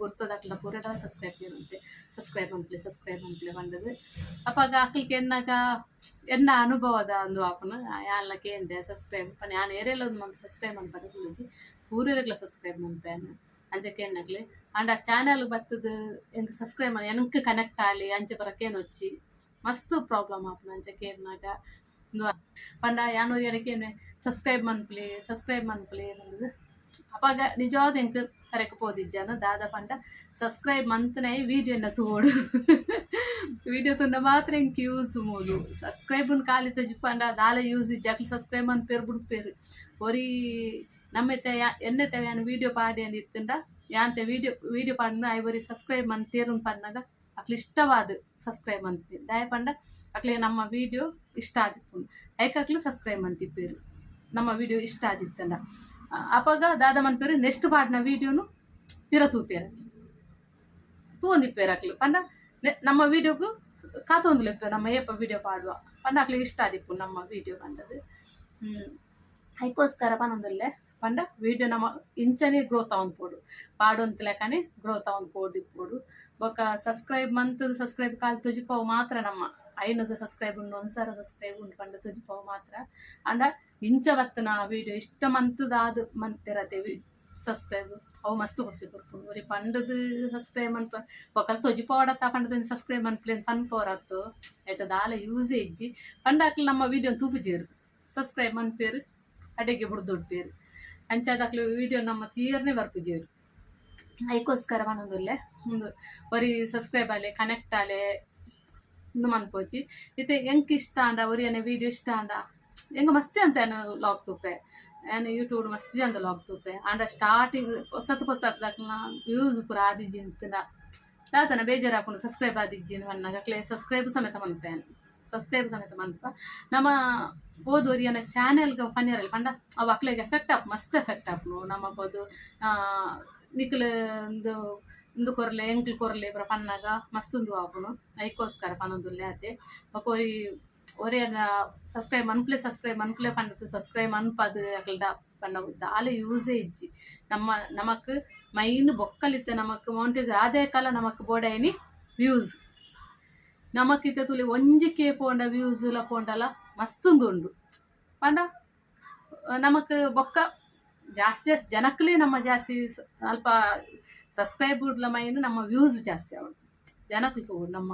ಗುರ್ತದ ಅಕ್ಲ ಪೂರಟ ಸಬ್ಸ್ಕ್ರೈಬ್ ಇರುತ್ತೆ ಸಬ್ಸ್ಕ್ರೈಬ್ ಅನ್ಪ್ಲೆ ಸಬ್ಸ್ಕ್ರೈಬ್ ಅನ್ಪ್ಲೆ ಬಂದದ ಅಪ್ಪಾಗ ಆಕಲಿಕ್ಕೆ ಎನ್ನಾಗ ಎನ್ನ ಅನುಭವದ ಅಂದು ಆಪನು ಯಾನ್ಲಕ್ಕೆ ಎಂದೆ ಸಬ್ಸ್ಕ್ರೈಬ್ ಪಣ ಯಾನ್ ಏರಿಯಲ್ಲ ಒಂದು ಮಂತ್ ಸಬ್ಸ್ಕ್ರೈಬ್ ಅನ್ಪದ ಕುಳಿಜಿ ಪೂರೈರೆಗ್ಲ ಸಬ್ಸ್ಕ್ರೈಬ್ ಅನ್ಪೇನು ಅಂಚಕ್ಕೆ ಏನಾಗ್ಲಿ ಅಂಡ್ ಆ ಚಾನಲ್ ಬತ್ತದ ಹೆಂಗೆ ಸಬ್ಸ್ಕ್ರೈಬ್ ಎನಕ್ಕೆ ಕನೆಕ್ಟ್ ಆಗಲಿ ಅಂಚೆ ಬರಕ್ಕೇನು ಹೊಚ್ಚಿ ಮಸ್ತ್ ಪ್ರಾಬ್ಲಮ್ ಆಪುನ ಅಂಚಕ್ಕೆ ಏನಾಗ ಒಂದು ಪಂಡ ಯಾನೂರು ಎಡಕ್ಕೆ ಸಬ್ಸ್ಕ್ರೈಬ್ ಮನ್ಪ್ಲೆ ಸಬ್ಸ್ಕ್ರೈಬ್ ಮನ್ಪ್ಲೆ ಅನ್ನೋದು ಅಪ್ಪಾಗ ನಿಜವಾದ ಎಂಕ್ ಕರೆಕ್ ಪೋದಿಜ್ಜಾನ ದಾದ ಪಂಡ ಸಬ್ಸ್ಕ್ರೈಬ್ ಮಂತನೇ ವೀಡಿಯೋನ ತೋಡು ವೀಡಿಯೋ ತುಂಡ ಮಾತ್ರ ಎಂಕ್ ಯೂಸ್ ಮೂಲು ಸಬ್ಸ್ಕ್ರೈಬ್ ಖಾಲಿ ತಜಿ ಪಂಡ ದಾಲ ಯೂಸ್ ಇಜ್ಜಾಕ್ಲಿ ಸಬ್ಸ್ಕ್ರೈಬ್ ಮನ್ಪೇರು ಬಿಡ್ಪೇರು ಒರಿ ನಮ್ಮೆತ್ತ ಎನ್ನೆತ್ತ ಯಾನು ವೀಡಿಯೋ ಪಾಡಿ ಅಂದ್ ಇತ್ತಂಡ ಯಾಂತೆ ವಿಡಿಯೋ ವಿಡಿಯೋ ಪಂಡ ಐವರಿ ಸಬ್ಸ್ಕ್ರೈಬ್ ಮಂತೇರು ಪನ್ನಗ ಅಕ್ಲು ಇಷ್ಟವಾದ ಸಬ್ಸ್ಕ್ರೈಬ್ ಮಂತಿ ದಯ ಪಂಡ ಅಕ್ಲೆ ನಮ್ಮ ವಿಡಿಯೋ ಇಷ್ಟ ಆದಿತ್ತು ಐಕಕ್ಲು ಸಬ್ಸ್ಕ್ರೈಬ್ ಮಂತಿಪ್ಪೇರು ನಮ್ಮ ವಿಡಿಯೋ ಇಷ್ಟ ಆದಿತ್ತಂಡ ಅಪಾಗ ದಾದ ಮನ್ಪೇರು ನೆಕ್ಸ್ಟ್ ಪಾಡ್ನ ವಿಡಿಯೋನು ತಿರ ತೂಪೇರು ತೂಂದಿಪ್ಪೇರು ಅಕ್ಲು. ಪಂಡ ನಮ್ಮ ವಿಡಿಯೋಗೂ ಕಾತೊಂದುಲೆಪ್ಪೆ ನಮ್ಮ ಏಪ ವಿಡಿಯೋ ಪಾಡುವ. ಪಂಡ ಅಕ್ಲಿಗೆ ಇಷ್ಟ ಆದಿಪ್ಪು ನಮ್ಮ ವಿಡಿಯೋ ಬಂದದ್ದು. ಹ್ಮ್. ಅದಕ್ಕೋಸ್ಕರ ಪನೊಂದುಲ್ಲೆ ಪಂಡ ವಿಡಿಯೋ ನಮ್ಮ ಇಂಚನೆ ಗ್ರೋತ್ ಅವನ್ ಪೋಡು ಪಾಡು ಅಂತ ಲೆಕ್ಕನೆ ಗ್ರೋತ್ ಅವನ್ ಪೋಡು ಇಪ್ಪೋಡು ಬೊಕ ಸಬ್ಸ್ಕ್ರೈಬ್ ಮಂತ್ ಸಬ್ಸ್ಕ್ರೈಬ್ ಕಾಲ್ ತುಜಿಪವು ಮಾತ್ರ ನಮ್ಮ ಐನದು ಸಬ್ಸ್ಕ್ರೈಬ್ ಉಂಡು ಒಂದ್ಸರ ಸಬ್ಸ್ಕ್ರೈಬ್ ಉಂಡು ಪಂಡ ತುಜಿಪವು ಮಾತ್ರ. ಅಂಡ ಇಂಚ ಬತ್ತನ ವೀಡಿಯೋ ಇಷ್ಟ ಮಂತ್ದಾದ ಮಂತಿರತೆ ಸಬ್ಸ್ಕ್ರೈಬ್ ಅವು ಮಸ್ತ್ ಖುಷಿ ಕೊಡ್ಕೊಂಡು ಒರಿ ಪಂಡದ ಸಬ್ಸ್ಕ್ರೈಬ್ ಮನ್ಪ ತುಜಿಪೋ ತೊಜಿಪೋಡತ್ತ ಪಂಡದ ಸಬ್ಸ್ಕ್ರೈಬ್ ಮನ್ಪ್ಲೇನ್ ಪನ್ಪೋರತ್ತು ಐಟ ದಾಲ ಯೂಸೇಜ್ ಪಂಡಾಕ್ಲು ನಮ್ಮ ವಿಡಿಯೋ ತೂಪುಜೇರು ಸಬ್ಸ್ಕ್ರೈಬ್ ಮನ್ಪೇರು ಅಡಿಗೆ ಬುಡ್ದೊಡ್ಪೇರು. ಅಂಚಾದಕ್ಲು ವೀಡಿಯೋ ನಮ್ಮ ತೀರ್ನೆ ಬರ್ಪುಜೇರು. ಅದಕ್ಕೋಸ್ಕರ ಮನೊಂದುಲ್ಲೆ ಒಂದು ಒರಿ ಸಬ್ಸ್ಕ್ರೈಬ್ ಆಲೆ ಕನೆಕ್ಟ್ ಆಲೆ ಇಂದು ಮನ್ಪೋಚಿ ಇತ್ತೆ ಎಂಕ್ ಇಷ್ಟ ಅಂಡ ಒರಿಯನೆ ವಿಡಿಯೋ ಇಷ್ಟ ಅಂದ? ಎಂಗ ಮಸ್ತ್ ಅಂತ ಲಾಗ್ ತೂಪೆ. ಏನು ಯೂಟ್ಯೂಬ್ ಮಸ್ತ್ ಅಂತ ಲಾಗ್ ತೂಪೆ. ಅಂಡ ಸ್ಟಾರ್ಟಿಂಗ್ ಹೊಸತ್ ಹೊಸತ್ ವ್ಯೂಸ್ ಪೂರ ಆದಿಜಿಂತನ ದಾತನ ಬೇಜಾರು ಹಾಕೊಂಡು ಸಬ್ಸ್ಕ್ರೈಬ್ ಆದಿಜ್ಜಿನ ಅನ್ನ ಅಕ್ಲೆ ಸಬ್ಸ್ಕ್ರೈಬ್ ಸಮೇತ ಮನ್ಪೇನು ಸಬ್ಸ್ಕ್ರೈಬ್ ಸಮೇತ ಮನ್ಪ. ನಮ್ಮ ಓದೋರಿಯನ ಚಾನೆಲ್ಗೆ ಪನ್ನಿರಲ್ಲ ಪಂಡ? ಅವು ಅಕ್ಲೆಗೆ ಎಫೆಕ್ಟ್ ಆಪ್ ಮಸ್ತ್ ಎಫೆಕ್ಟ್ ಆಪ್ನು ನಮ್ಮ ಬೋದು ನಿಕ್ಲು ಒಂದು ಇಂದು ಕೊರ್ಲೆ, ಎಂಕ್ಲು ಕೊರ್ಲೆ ಪೂರ ಪನ್ನಾಗ ಮಸ್ತುಂದು ಆಪುನು ಐಕೋಸ್ಕರ ಪನೊಂದುಲ್ಲೆ ಅದೇ ಒಕ್ಕೋರಿ ಒರಿಯನ ಸಬ್ಸ್ಕ್ರೈಬ್ ಮನ್ಪ್ಲೆ ಸಬ್ಸ್ಕ್ರೈಬ್ ಮನ್ಪ್ಲೆ ಪಂಡದು ಸಬ್ಸ್ಕ್ರೈಬ್ ಮನ್ಪದು ಅಕ್ಲ್ಡ ಪಂಡ ದಾಲ ಯೂಸೇ ಇಜ್ಜಿ. ನಮ್ಮ, ನಮಕ್ ಮೈನ್ ಬೊಕ್ಕಲಿತ್ತೆ ನಮಕ್ ಮೌಂಟೇಜ್ ಆದೇ ಕಾಲ ನಮಕ್ ಬೋಡೈನಿ ವ್ಯೂಸ್ ನಮಕಿತ ತುಲಿ ಒಂಜಿಕೆ ಪೋಂಡ ವ್ಯೂಸ್ ಲ ಪೋಂಡಲ ಮಸ್ತುಂದು ಉಂಡು ಪಂಡ ನಮಕ್ ಬೊಕ್ಕ ಜಾಸ್ತಿ ಜಾಸ್ತಿ ಜನಕ್ಕಲೇ ನಮ್ಮ ಜಾಸ್ತಿ ಸ್ವಲ್ಪ ಸಬ್ಸ್ಕ್ರೈಬರ್ಲ ಮೈನ್ ನಮ್ಮ ವ್ಯೂಸ್ ಜಾಸ್ತಿ ಅವಳು. ಜನಕ್ಕಲು ತೂರು ನಮ್ಮ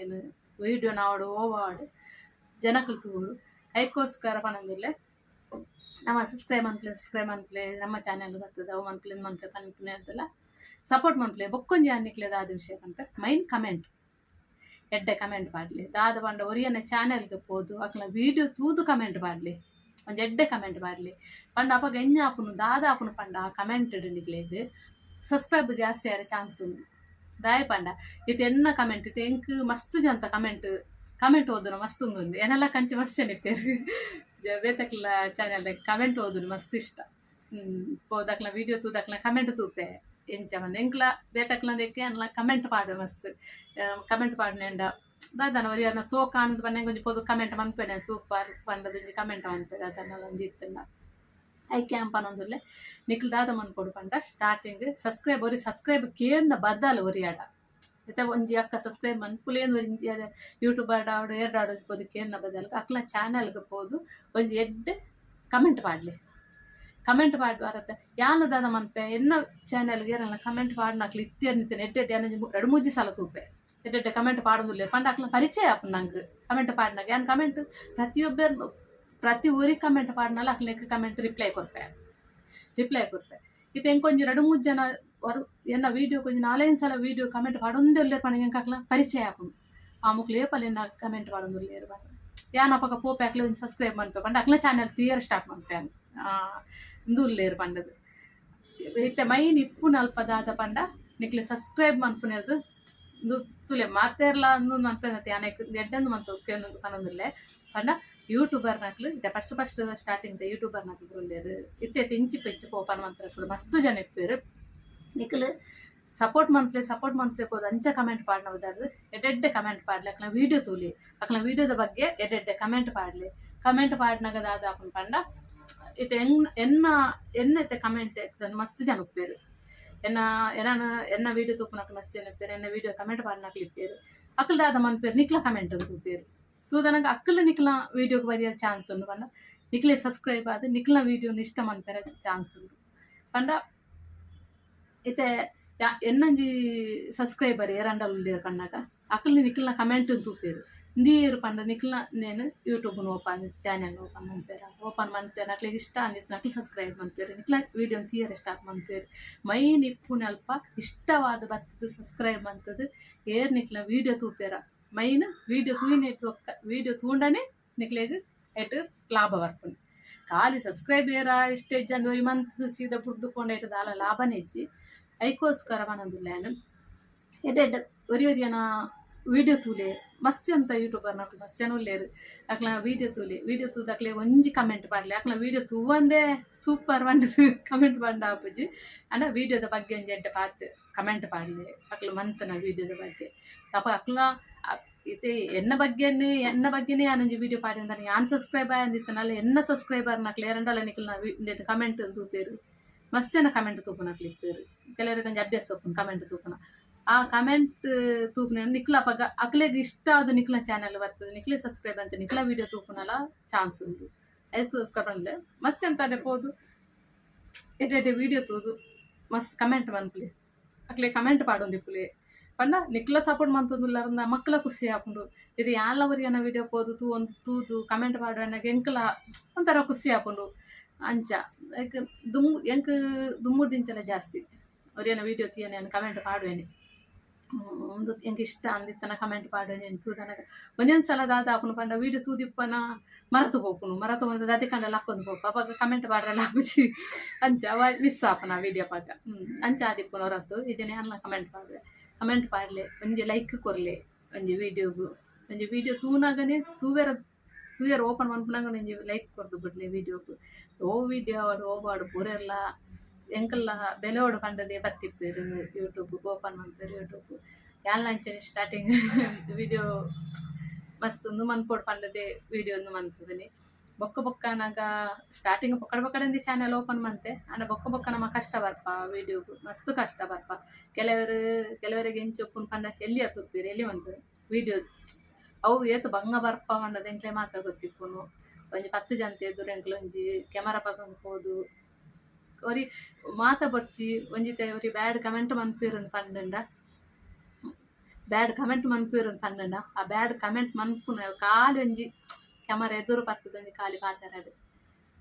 ಏನು ವಿಡಿಯೋ ನಾಡು ಓವಾಡು ಜನಕ್ಕಲು ತೂರು ಅದಕ್ಕೋಸ್ಕರ ಪನಂದಿಲ್ಲೆ ನಮ್ಮ ಸಬ್ಸ್ಕ್ರೈಬ್ ಮನ್ಪ್ಲೆ ಸಬ್ಸ್ಕ್ರೈಬ್ ಮನ್ಪ್ಲೆ ನಮ್ಮ ಚಾನೆಲ್ ಬರ್ತದೆ. ಅವು ಮನ್ಪ್ಲೆ ಮನ್ಪ್ಲೆ ಪನ್ಪನೆ ಅದಲ್ಲ ಸಪೋರ್ಟ್ ಮನ್ಪ್ಲೆ ಬೊಕ್ಕೊಂಜಿ ಅನ್ನಿಕ್ಲೆ ದಾದ ವಿಷಯ ಅಂತ ಮೈನ್ ಕಮೆಂಟ್ ಎಡ್ಡೆ ಕಮೆಂಟ್ ಮಾಡಲಿ. ದಾದ ಬಂಡ ಒರಿಯನ್ನ ಚಾನೆಲ್ಗೆ ಪೋದು. ಅಕ್ಲ ವಿಡಿಯೋ ತೂದು ಕಮೆಂಟ್ ಮಾಡಲಿ. ಒಂದು ಎಡ್ಡೆ ಕಮೆಂಟ್ ಮಾಡಲಿ ಪಂಡ ಅಪ್ಪ ಗಂಜ ಆಪುನು ದಾದ ಆಪುನು ಪಂಡ ಕಮೆಂಟ್ ಇಡಲಿಕ್ಕೆ ಸಬ್ಸ್ಕ್ರೈಬ್ ಜಾಸ್ತಿ ಆರೆ ಚಾನ್ಸ್ ಉಂಡು ದಾಯ ಪಂಡ ಇದು ಎನ್ನ ಕಮೆಂಟ್ ಇದು ಎಂಕ್ ಮಸ್ತ್ ಜಂತ ಕಮೆಂಟ್ ಕಮೆಂಟ್ ಓದುನು ಮಸ್ತ್ ಉಂದು ಏನೆಲ್ಲ ಕಂಚಿ ಮಸ್ತ್ ನೆಪ್ಪೇರು ಬೇತಕ್ಲ ಚಾನೆಲ್ ಕಮೆಂಟ್ ಓದುನು ಮಸ್ತ್ ಇಷ್ಟ ಹ್ಮ್ ಪೋದಕ್ಲ ವಿಡಿಯೋ ತೂದಕ್ಲ ಕಮೆಂಟ್ ತೂಪೆ ಎಂಚ ಮಂದಿ ಎಂಕ್ಲ ಬೇತಕ್ಲಂದಕ್ಕೆ ಅನ್ಲ ಕಮೆಂಟ್ ಪಾಡು ಮಸ್ತ್ ಕಮೆಂಟ್ ಪಾಡ್ನೆಂಡ ದಾದನ ಒರಿ ಅನ್ನ ಸೋ ಕಾಣದ್ ಬನ್ನೆ ಕೊಂಚ ಪೋದು ಕಮೆಂಟ್ ಮನ್ಪೆನೆ ಸೂಪರ್ ಪಂಡದ ಕಮೆಂಟ್ ಮನ್ಪೆನೆ ಅದನ್ನ ಒಂದು ಇತ್ತಲ್ಲ. ಐಕೆ ಅಂಪನೊಂದುಲ್ಲೆ ನಿಕ್ಲ್ ದಾದ ಮನ್ಪೊಡು ಪಂಡ ಸ್ಟಾರ್ಟಿಂಗ್ ಸಬ್ಸ್ಕ್ರೈಬ್ ಒರಿ ಸಬ್ಸ್ಕ್ರೈಬ್ ಕೇರ್ನ ಬದ್ದಾಲ ಒರಿಯಾಡ ಇತ್ತೆ ಒಂಜಿ ಅಕ್ಕ ಸಬ್ಸ್ಕ್ರೈಬ್ ಮನ್ಪುಲೇನು ಒಂಜಿ ಯೂಟ್ಯೂಬರ್ ಆಡು ಎರಡಾಡು ಪೋದು ಕೇರ್ನ ಬದಲ್. ಅಕ್ಲ ಚಾನಲ್ಗೆ ಪೋದು ಒಂಜಿ ಎಡ್ಡೆ ಕಮೆಂಟ್ ಪಾಡ್ಲಿ ಕಮೆಂಟ್ ಪಾಡ್ ಅರತ ಯಾನ ದಾದ ಮನ್ಪೆ ಎನ್ನ ಚಾನಲ್ಗೆ ಏರಲ್ಲ ಕಮೆಂಟ್ ಪಾಡ್ನ ಅಕ್ಲ ಇತ್ತೀರ್ ನಿಂತೇನೆ. ಎಡ್ಡೆಡ್ಡೆ ಅನ್ನ ಎರಡು ಮೂಜಿ ಸಲ ತೂಪೆ. ಎಡ್ಡೆಡ್ಡೆ ಕಮೆಂಟ್ ಪಾಡೋದಿಲ್ಲ ಪಂಡ ಅಕ್ಲ ಪರಿಚಯ ಆಪು ನಂಗೆ ಕಮೆಂಟ್ ಪಾಡ್ನಾಗ ಏನು ಕಮೆಂಟ್ ಪ್ರತಿಯೊಬ್ಬರು ಪ್ರತಿ ಊರಿಗೆ ಕಮೆಂಟ್ ಪಾಡ್ನಲ್ಲ ಅಕ್ಲೆಕ್ಕೆ ಕಮೆಂಟ್ ರಿಪ್ಲೈ ಕೊಡ್ಪೆ ರಿಪ್ಲೈ ಕೊಡ್ಪೆ ಇದು ಹೆಂಗೆ ಕೊಂಚ ಎರಡು ಮೂರು ಜನ ವರ್ ಎನ್ನ ವೀಡಿಯೋ ಕೊಂಚ ನಾಲ್ಕೈದು ಸಲ ವೀಡಿಯೋ ಕಮೆಂಟ್ ಪಾಡೊಂದೇ ಒಳ್ಳೆ ಪಣ ಹೆಂಗೆ ಅಕ್ಲ ಪರಿಚಯ ಆಪುಂಡು ಆ ಮುಕ್ಲು ಏಪಲ್ಲ ಕಮೆಂಟ್ ಪಾಡೊಂದಿಲ್ಲ ಇರು ಬಂದು ಯಾನಪ್ಪಗ ಪೋಪೆ ಅಕ್ಲೆ ಒಂದು ಸಬ್ಸ್ಕ್ರೈಬ್ ಮಾಡ್ಪೆ ಪಂಡ ಅಕ್ಲೆ ಚಾನೆಲ್ ಕ್ಲಿಯರ್ ಸ್ಟಾರ್ಟ್ ಮಾಡ್ಪೆ ಇಂದು ಉಲ್ಲೇರು ಪಂಡದು ಇತ್ತೆ ಮೈನ್ ಇಪ್ಪುನ ಅಲ್ಪ ದಾದ ಪಂಡ ನಿಕ್ಲೆ ಸಬ್ಸ್ಕ್ರೈಬ್ ಮನ್ಪುನೇರ್ದು ಇಂದು ತುಲೆ ಮಾತೇರ್ಲ ಅಂದು ಮನ್ಪುನತ್ತೆ ಅನೇಕ ಎಡ್ಡಂದು ಮಂತು ಕೇನೊಂದು ಪನೊಂದುಲ್ಲೆ ಪಂಡ ಯೂಟ್ಯೂಬರ್ ನಕ್ಲು ಇತ್ತೆ ಫಸ್ಟ್ ಫಸ್ಟ್ ಸ್ಟಾರ್ಟಿಂಗ್ ಯೂಟ್ಯೂಬರ್ ನಕ್ಲು ಬರಲೇರು ಇತ್ತೆ ಇಂಚಿ ಪೆಚ್ಚು ಪೋಪನ್ ಮಂತ್ರ ಮಸ್ತ್ ಜನ ಇಪ್ಪೇರು ನಿಕ್ಲು ಸಪೋರ್ಟ್ ಮನ್ಪ್ಲೆ ಸಪೋರ್ಟ್ ಮನ್ಪ್ಲೆ ಹೋದ ಅಂಚ ಕಮೆಂಟ್ ಪಾಡ್ನವುದಾದ್ರು ಎಡೆಡ್ಡೆ ಕಮೆಂಟ್ ಪಾಡ್ಲಿ. ಅಕ್ಲ ವಿಡಿಯೋ ತೂಲಿ. ಅಕ್ಲ ವೀಡಿಯೋದ ಬಗ್ಗೆ ಎಡೆಡ್ಡೆ ಕಮೆಂಟ್ ಪಾಡ್ಲಿ. ಕಮೆಂಟ್ ಪಾಡ್ನಾಗ ದಾದ ಆಪನ್ ಪಂಡ, ಇತ್ತೆ ಎನ್ ಎನ್ನ ಎನ್ನೈತೆ ಕಮೆಂಟ್ ಮಸ್ತ್ ಜನ ಉಪ್ಪೇರು ಎನ್ನ ಎನ್ನ ಎನ್ನ ವಿಡಿಯೋ ತೂಪನಕ್ ಮಸ್ತ್ ಜನ ಇಪ್ಪೇರು ಎನ್ನ ವಿಡಿಯೋ ಕಮೆಂಟ್ ಪಾಡ್ನಕ್ ಇಪ್ಪೇರು ಅಕ್ಲ ದಾದ ಮನ್ಪೇರು ನಿಕ್ಲ ಕಮೆಂಟ್ ಅಂತ ಉಪ್ಪೇರು ತೂದನಗ ಅಕ್ಕಲ ನಿಕ್ಲ ವಿಡಿಯೋಗೆ ಬರೆಯೋ ಚಾನ್ಸ್ ಉಂಡು ಪಂಡ ನಿಕ್ಲೆ ಸಬ್ಸ್ಕ್ರೈಬ್ ಆದ ನಿಕ್ಲ ವಿಡಿಯೋನ ಇಷ್ಟ ಮನ್ಪೇರ ಚಾನ್ಸ್ ಉಂಡು ಪಂಡ ಇತ್ತೆ ಯಾ ಎನ್ನಂಜಿ ಸಬ್ಸ್ಕ್ರೈಬರ್ ಏರಂಡಲ್ ಉಳ್ಳೇರು ಪಂಡಾಗ ಅಕ್ಕಲ್ని ನಿಕ್ಲ ಕಮೆಂಟ್ ತೂಪೇರು ಇಂದೀರು ಪಂಡ ನಿಕ್ಲ ಯೂಟ್ಯೂಬ್ ಯೂಟ್ಯೂಬ್ನ ಓಪನ್ ಚಾನೆಲ್ ಓಪನ್ ಮಂತೇರ ಓಪನ್ ಮಂತೆ ನಕ್ಲಿಗೆ ಇಷ್ಟ ಅಂದಿತ್ತು ನಕ್ಲಿ ಸಬ್ಸ್ಕ್ರೈಬ್ ಮಂತೇರಿ ನಿಕ್ಲ ವಿಡಿಯೋ ತೀಯರ್ ಸ್ಟಾರ್ಟ್ ಮಂತೇರಿ ಮೈ ನಿಪ್ಪುನ ಅಲ್ಪ ಇಷ್ಟವಾದ ಬತ್ತದು ಸಬ್ಸ್ಕ್ರೈಬ್ ಅಂತದು ಏರ್ ನಿಕ್ಲ ವಿಡಿಯೋ ತೂಪೇರ ಮೈನ್ ವಿಡಿಯೋ ತೂಯಿನ ಇಟ್ಟು ವಿಡಿಯೋ ತೂಂಡನೆ ನಿಕ್ಲೆಗ್ ಎಟ್ ಲಾಭ ಬರ್ಪುಂಡು ಖಾಲಿ ಸಬ್ಸ್ಕ್ರೈಬ್ ಏರ ಇಷ್ಟೇ ಜನ ಮಂತ್ ಸೀದಾ ಪುಡ್ದುಕೊಂಡು ಇಟ್ಟದ ದಾಲ ಲಾಭನೇ ಹೆಚ್ಚಿ ಐಕೋಸ್ಕರ ಮನೊಂದುಲ್ಲ ನಾನು ಎಡ್ಡೆಡ್ಡೆ ಒರಿ ಒರಿಯನ ವಿಡಿಯೋ ತೂಲೆ ಮಸ್ತ್ ಅಂತ ಯೂಟ್ಯೂಬರ್ ನಕ್ಲು ಮಸ್ತ್ ಜನ ಉಳ್ಳೇರು ಅಕ್ಲ ವಿಡಿಯೋ ತೂಲೆ ವಿಡಿಯೋ ತೂದ ಅಕ್ಲೆ ಒಂಜಿ ಕಮೆಂಟ್ ಪಾಡ್ಲೆ ಅಕ್ಲ ವಿಡಿಯೋ ತೂವಂದೇ ಸೂಪರ್ ಬಂಡ್ ಕಮೆಂಟ್ ಬಂಡ ಆಪುಜಿ ಅನ್ನ ವಿಡಿಯೋದ ಬಗ್ಗೆ ಒಂಜಿ ಎಡ್ಡೆ ಪಾತ್ ಕಮೆಂಟ್ ಪಾಡ್ಲೆ ಅಕ್ಲ ಮಂತನ ವಿಡಿಯೋದ ಬಗ್ಗೆ. ತಪ ಅಕ್ಲ ಅ- ಇತ್ತೆ ಎನ್ನ ಬಗ್ಗೆನೇ ಎನ್ನ ಬಗ್ಗೆನೇ ಯಾನೊಂಜಿ ವಿಡಿಯೋ ಪಾಡಿ ಅಂತಾನೆ ಯಾನ್ ಸಬ್ಸ್ಕ್ರೈಬ್ ಆಯಂದಿತ್ತನಲ್ಲ ಎನ್ನ ಸಬ್ಸ್ಕ್ರೈಬರ್ ನಕ್ಲೆ? ಎರಡಲ್ಲ ನಿಕ್ಲ ಕಮೆಂಟ್ ತೂಪೇರು? ಮಸ್ತ್ ಜನ ಕಮೆಂಟ್ ತೂಪುನ ಇಪ್ಪೇರು. ಕೆಲವರಿಗೆ ಒಂಜಿ ಅಭ್ಯಾಸ ಒಪ್ಪುನು ಕಮೆಂಟ್ ತೂಪುನ. ಆ ಕಮೆಂಟ್ ತೂಪುನ ನಿಕ್ಲ ಪಗ ಅಕ್ಲೆಗ್ ಇಷ್ಟ ಆದ ನಿಕ್ಲ ಚಾನೆಲ್ ಬರ್ತದೆ. ನಿಕ್ಲೆ ಸಬ್ಸ್ಕ್ರೈಬ್ ಅಂತ. ನಿಕ್ಲ ವಿಡಿಯೋ ತೂಪುನಲ ಚಾನ್ಸ್ ಉಂಟು. ಅದಕ್ಕೋಸ್ಕರ ಬಂದ್ರೆ ಮಸ್ತ್ ಅಂತ ಎಡೆ ಎಡೆ ವಿಡಿಯೋ ತೂದು ಮಸ್ತ್ ಕಮೆಂಟ್ ಮನ್ಪುಲಿ ಅಕ್ಲೆ ಕಮೆಂಟ್ ಪಾಡೊಂದಿಪ್ಪುಲಿ ಪಂಡ ನಿಕ್ಲ ಸಪೋರ್ಟ್ ಮಂತುದುಲ್ಲಾರಂದ ಮಕ್ಕಳ ಖುಷಿ ಆಪುಂಡು ಇದು ಯಾಲವರಿಯನ ವಿಡಿಯೋ ಪೋದು ತೂ ಒಂದು ತೂದು ಕಮೆಂಟ್ ಪಾಡುವನಾಗ ಎಂಕಲ ಒಂಥರ ಖುಷಿ ಆಪುಂಡು ಅಂಚ ಲೈಕ್ ದುಮ್, ಎಂಕ್ ದುಮ್ಮೂರು ದಿಂಚಲ ಜಾಸ್ತಿ. ಅವ್ರೇನೋ ವಿಡಿಯೋ ತೀಯನೆ ಕಮೆಂಟ್ ಪಾಡುವೇನೆ. ಒಂದು ಹೆಂಗೆ ಇಷ್ಟ ಅಂದಿತ್ತನ ಕಮೆಂಟ್ ಪಾಡ ತೂದನಗ ಒಂದೊಂದು ಸಲ ದಾದ ಆಪುನು ಪಂಡ ವಿಡಿಯೋ ತೂದಿಪ್ಪನ ಮರತು ಹೋಗ್ಕೊಂಡು ಮರತು ಬಂದ ದಾದಿ ಕಂಡಲ್ಲಿ ಹಾಕೊಂಡು ಹೋಪ ಅವಾಗ ಕಮೆಂಟ್ ಪಾಡ್ರಲ್ಲ ಹಾಕಿ ಅಂಚ ಅವ ಮಿಸ್ ಆಪನ ವೀಡಿಯೋ ಪಾಕ. ಅಂಚ ಆದಿಪ್ಪನ ಹೊರತು ಇದನ್ನೇ ಅಲ್ಲ ಕಮೆಂಟ್ ಪಾಡ್ರೆ ಕಮೆಂಟ್ ಪಾಡ್ಲೆ ಒಂಜಿ ಲೈಕ್ ಕೊರ್ಲೆ ಒಂಜಿ ವೀಡಿಯೋಗು ಒಂಜಿ ವಿಡಿಯೋ ತೂನಾಗನೆ ತೂವೆರ ತೂಯರ್ ಓಪನ್ ಮಾಡ್ಬಿಡಂಗ ಒಂಜಿ ಲೈಕ್ ಕೊರ್ದು ಬಿಡ್ಲೆ ವೀಡಿಯೋಗು ಓ ವಿಡಿಯೋ ಆಡು ಓಬಾಡು ಪೂರೆಲ್ಲ ಎಂಕಲ್ಲ ಬೆಲೆ ಓಡು ಪಂಡದೆ ಬತ್ತಿಪ್ಪೇರು ಯೂಟ್ಯೂಬ್ ಓಪನ್ ಮಾಡ್ತಾರೆ ಯೂಟ್ಯೂಬ್ ಯಾಲ್ ಅಂಚನೆ ಸ್ಟಾರ್ಟಿಂಗ್ ವಿಡಿಯೋ ಮಸ್ತ್ ಒಂದು ಮನ್ಪೋಡು ಪಂಡದೆ ವಿಡಿಯೋ ಒಂದು ಮನ್ತದನಿ ಬೊಕ್ಕ ಬೊಕ್ಕನಾಗ ಸ್ಟಾರ್ಟಿಂಗ್ ಬೊಕ್ಕಡ ಬೊಕ್ಕಡಂದಿ ಚಾನೆಲ್ ಓಪನ್ ಮಂತೆ ಆಂಡ ಬೊಕ್ಕ ಬೊಕ್ಕ ನಮ್ಮ ಕಷ್ಟ ಬರ್ಪ ವಿಡಿಯೋಗು ಮಸ್ತ್ ಕಷ್ಟ ಬರ್ಪ. ಕೆಲವರು, ಕೆಲವರಿಗೆ ಎಂಚೊಪ್ಪುನ್ ಪಂಡ ಎಲ್ಲಿ ಹತ್ತುತ್ತೀರಿ, ಎಲ್ಲಿ ಮಂತು ವಿಡಿಯೋ ಅವು ಏತು ಭಂಗ ಬರ್ಪ ಮಂಡದೆ ಎಂಕ್ಲೆ ಮಾತ್ರ ಗೊತ್ತಿಪ್ಪುನು ಒಂಜಿ ಪತ್ತು ಜನತೆ ಎದುರು ಎಂಕ್ಲೆ ಒಂಜಿ ಕ್ಯಾಮರಾ ಹೋದು ಒರಿ ಮಾತ ಬರ್ಚಿ ಒಂಜಿತೆ ಒರಿ ಬ್ಯಾಡ್ ಕಮೆಂಟ್ ಮನ್ಪಿರು ಪಂಡಂಡ. Bad comment ಮನ್ಪಿರು ಪಂಡಂಡ. ಆ ಬ್ಯಾಡ್ ಕಮೆಂಟ್ ಮನ್ಪುನ, ಕಾಲಿ ಒಂಜಿ ಕ್ಯಾಮರಾ ಎದುರು ಪತ್ತದೊಂಜಿ ಕಾಲಿ ಪಾತಾರಡು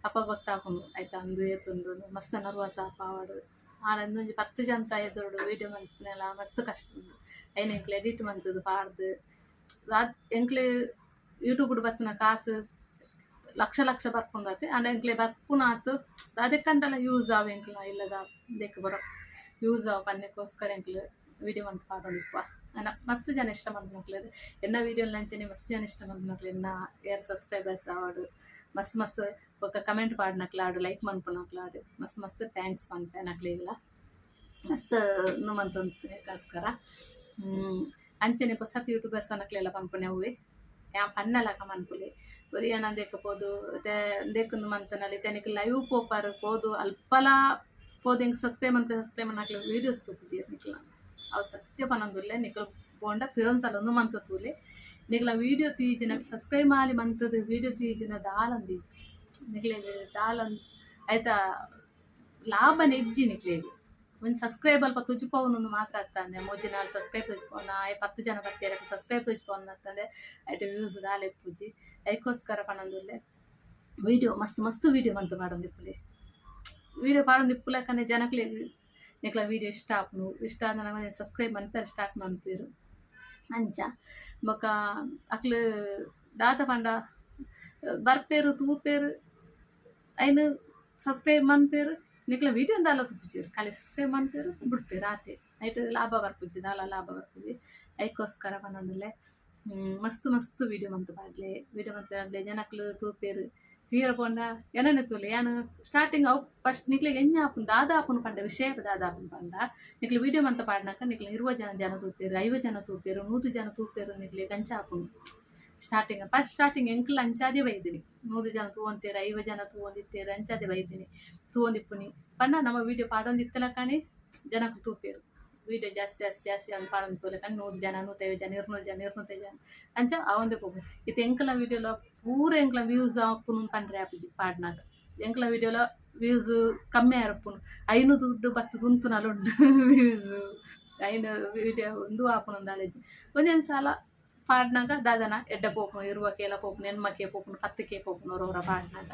ಅಪ್ಪ ಗೊತ್ತಾಪುಂಡು ಆಯ್ತಾ, ಅಂದು ಏತುಂಡು ಮಸ್ತ್ ನರ್ವಸ್ ಆಪ ಆವಡು ಆನಂದ್ ಒಂಜಿ ಪತ್ತು ಜನ ಎದುರುಡು ವೀಡಿಯೋ ಮನ್ಪುನೆಲ್ಲ, ಮಸ್ತ್ ಕಷ್ಟ. ಉಂಡು ಐನ ಎಂಕ್ಲೆ ಎಡಿಟ್ ಮಂತದ್ದು ಪಾಡ್ದು. ಎಂಕ್ಲೆ ಯೂಟ್ಯೂಬ್ ಬತ್ತಿನ ಕಾಸು ಲಕ್ಷ ಲಕ್ಷ ಬರ್ಪುಂಡತೆ ಅಂಡ್ ಎಂಕ್ಲೆ ಬರ್ಪುನ ಆತು ಅದಕ್ಕಂಟಲ್ಲ ಯೂಸ್ ಆವ ಎಂಕ್ಲ ಇಲ್ಲದ ದೇಕ ಬರೋ ಯೂಸ್ ಆವ ಪನ್ನೆಕೋಸ್ಕರ ಎಂಕ್ಲು ವಿಡಿಯೋ ಮಂತ್ ಪಾಡೋದಿಪ್ಪ ಅನ್ನ ಮಸ್ತ್ ಜನ ಇಷ್ಟ ಮಂತ್ನಕ್ಲದು ಎನ್ನ ವಿಡಿಯೋ ಲಂಚನೆ ಮಸ್ತ್ ಜನ ಇಷ್ಟ ಮಂತ್ನಕ್ಲೆ ಎನ್ನ ಏರ್ ಸಬ್ಸ್ಕ್ರೈಬರ್ಸ್ ಆವಾಡು. ಮಸ್ತ್ ಮಸ್ತ್ ಒಕ್ಕ ಕಮೆಂಟ್ ಪಾಡ್ನಕ್ಲಾಡು ಲೈಕ್ ಮನ್ಪುನಕ್ಲಾಡು ಮಸ್ತ್ ಮಸ್ತ್ ಥ್ಯಾಂಕ್ಸ್ ಮಂತೆ ನಕ್ಲೆ ಇಲ್ಲ ಮಸ್ತ್ ನಮ್ಮಂತಕ್ಕೋಸ್ಕರ ಅಂಚನೆ ಹೊಸತ್ ಯೂಟ್ಯೂಬರ್ಸ್ ಅನ್ನಕ್ಲೆಲ್ಲ ಪಂಪನೆ ಅವ್ವೆ ಯಾ, ಪನ್ನಲಕ ಮನ್ಪುಲೆ. ಒರಿಯನ ದೆಕ್ಕಪೋದು ಪೋದು ದೇಕ್ಕುಂದು ಮಂತನಲ್ಲಿ ತೆನಕ್ ಲೈವ್ ಪೋಪರ್ ಪೋದು, ಅಲ್ಪಲ ಪೋದು, ಹೆಂಗೆ ಸಬ್ಸ್ಕ್ರೈಬ್ ಅಂತ ಸಬ್ಸ್ಕ್ರೈಬ್ ಅನ್ನಕ್ಲ ವೀಡಿಯೋಸ್ ತೂಪಿದ್ದೀರಿ ನಿಕ್ಲ ಅವು ಸತ್ಯ ಪನಂದುಲ್ಲೆ, ನಿಕ್ಲ ಪೋಂಡ ಪಿರೊಂದ್ಸಲ ಒಂದು ಮಂತ ತೂಲೆ ನಿಕ್ಲ ವೀಡಿಯೋ ತೀಜಿನ ಸಬ್ಸ್ಕ್ರೈಬ್ ಮಾಡಿ ಮಂತದ ವೀಡಿಯೋ ತೀಜಿನ ದಾಲಂದು ಇಜ್ಜಿ ನಿಕ್ಲೆ ದಾಲಂದು ಆಯ್ತಾ ಲಾಭ ನೆಜ್ಜಿ ನಿಕ್ಲೆಗೆ. ಒಂದು ಸಬ್ಸ್ಕ್ರೈಬ್ ಅಲ್ಪ ತುಜ್ಪವನೊಂದು ಮಾತ್ರ ಆಗ್ತಂದೆ ಮೂರು ಜನ ಸಬ್ಸ್ಕ್ರೈಬ್ ತುಜ್ಪವನ ಪತ್ತು ಜನ ಬರ್ತೀರ ಸಬ್ಸ್ಕ್ರೈಬ್ ತುಜಿಪೋನ್ ಅಂತಂದೆ ಐಟು ವ್ಯೂಸ್ ದಾಲೆ ಪೂಜಿ. ಅದಕ್ಕೋಸ್ಕರ ಪಣಂದುಲ್ಲೆ ವೀಡಿಯೋ ಮಸ್ತ್ ಮಸ್ತ್ ವೀಡಿಯೋ ಬಂತು ಮಾಡೊಂದಿಪ್ಪುಲೆ ವೀಡಿಯೋ ಪಾಡೊಂದಿಪ್ಪುಲಕ್ಕನೆ ಜನಕ್ಕೆ ನಿಕ್ಲ ವೀಡಿಯೋ ಇಷ್ಟ ಆಪ್ನು. ಇಷ್ಟ ಆದ ನಮಗೆ ಸಬ್ಸ್ಕ್ರೈಬ್ ಮಾಡ್ತಾರೆ ಸ್ಟಾರ್ಟ್ ಮಾಡ್ತೀರು. ಅಂಚ. ಬೊಕ ಅಕ್ಲು ದಾತ ಪಂಡ, ಬರ್ಪೇರು, ತೂಪೇರು, ಐನು ಸಬ್ಸ್ಕ್ರೈಬ್ ಮನ್ಪೇರು ನಿಕ್ಲ ವೀಡಿಯೋ ದಾಲ ತುಪ್ಪುಜೀರು ಖಾಲಿ ಸಬ್ಸ್ಕ್ರೈಬ್ ಮಾಡ್ತೀರು ಬಿಡ್ತೀರ ಆತೆ ಐಟ್ ಲಾಭ ಬರ್ಪುಜಿ ದಾಲ ಲಾಭ ಬರ್ಪುಜಿ ಐಕೋಸ್ಕರ ಪನ್ನೊಂದುಲ್ಲೆ ಮಸ್ತ್ ಮಸ್ತ್ ವಿಡಿಯೋ ಮಂತ್ ಪಾಡ್ಲೆ ವಿಡಿಯೋ ಮಂತ್ ಬಾಡ್ಲೆ ಜನಕ್ಲು ತೂಪೇರು. ತೀರ ಪೋಂಡ. ಏನನೆ ತೂಲೆ ಏನು ಸ್ಟಾರ್ಟಿಂಗ್ ಅವು ಫಸ್ಟ್ ನಿಕ್ಲಿಗೆ ಎಂಜ ಹಾಕೊಂಡು, ದಾದ ಹಾಕೊಂಡು ಪಂಡ ವಿಷಯ ದಾದ ಹಾಕೊಂಡು ಪಂಡ ನಿಕ್ಲಿ ವಿಡಿಯೋ ಮಂತ ಪಾಡ್ನಾಕ ನಿಕ್ಲಿ ಇರುವ ಜನ ಜನ ತೂಪೇರು, ಐವ ಜನ ತೂಪೇರು, ನೂರು ಜನ ತೂಪೇರು ನಿಕ್ಲಿ ಗಂಚ ಹಾಕೊಂಡು. ಸ್ಟಾರ್ಟಿಂಗ್ ಫಸ್ಟ್ ಸ್ಟಾರ್ಟಿಂಗ್ ಎಂಕ್ಲ ಅಂಚಾದೇ ಬೈದಿನಿ. ನೂರು ಜನ ತೂವಂತೀರ, ಐವ ಜನ ತೂವಂದಿತ್ತೀರ ಅಂಚಾದೆ ಬೈದಿನಿ. தூவந்திப்புனி பண்ணால் நம்ம வீடியோ பாடம் தித்தலக்கானே ಜನಕ್ಕೆ ತೂಪಿರು ವೀಡಿಯೋ ಜಾಸ್ತಿ ಜಾಸ್ತಿ ಜಾಸ್ತಿ ಅವ್ನು ಪಾಡೋದು ತೋಲಕ್ಕ ನೂರು ಜನ, ನೂತೈವತ್ತು ಜನ, ಇರ್ನೂರು ಜನ ಇರ್ನೂತೈ ಜನ. ಅಂಚ ಅವಂದೆ ಹೋಗು ಇದು ಎಂಕಲ ವೀಡಿಯೋಲ ಪೂರ ಎಂಕಲ ವ್ಯೂಸ್ ಆಪುನು ಪಂಡ್ರೆ ಆಪುಜಿ ಪಾಡ್ನಾಗ. ಎಂಕಲ ವೀಡಿಯೋಲ ವ್ಯೂಸ್ ಕಮ್ಮಿ ಆರಪ್ಪುನು ಐನು ದುಡ್ಡು ಬತ್ತು ದುಂತು ನಲುಂಡು ವ್ಯೂಸ್ *laughs* ಐನು ವೀಡಿಯೋ ಒಂದು ಆಪುನು ದಾಲೇಜಿ ಒಂದೊಂದು ಸಾಲ ಪಾಡ್ನಾಗ ದಾದನ ಎಡ್ಡ ಪೋಪುನು ಇರುವಕ್ಕೆ ಎಲ್ಲ ಪೋಪುನು ಎಣ್ಮಕ್ಕೆ ಪೋಪುನು ಕತ್ತಕ್ಕೆ ಪೋಪುನು ಅವರವರ ಪಾಡ್ನಾಗ.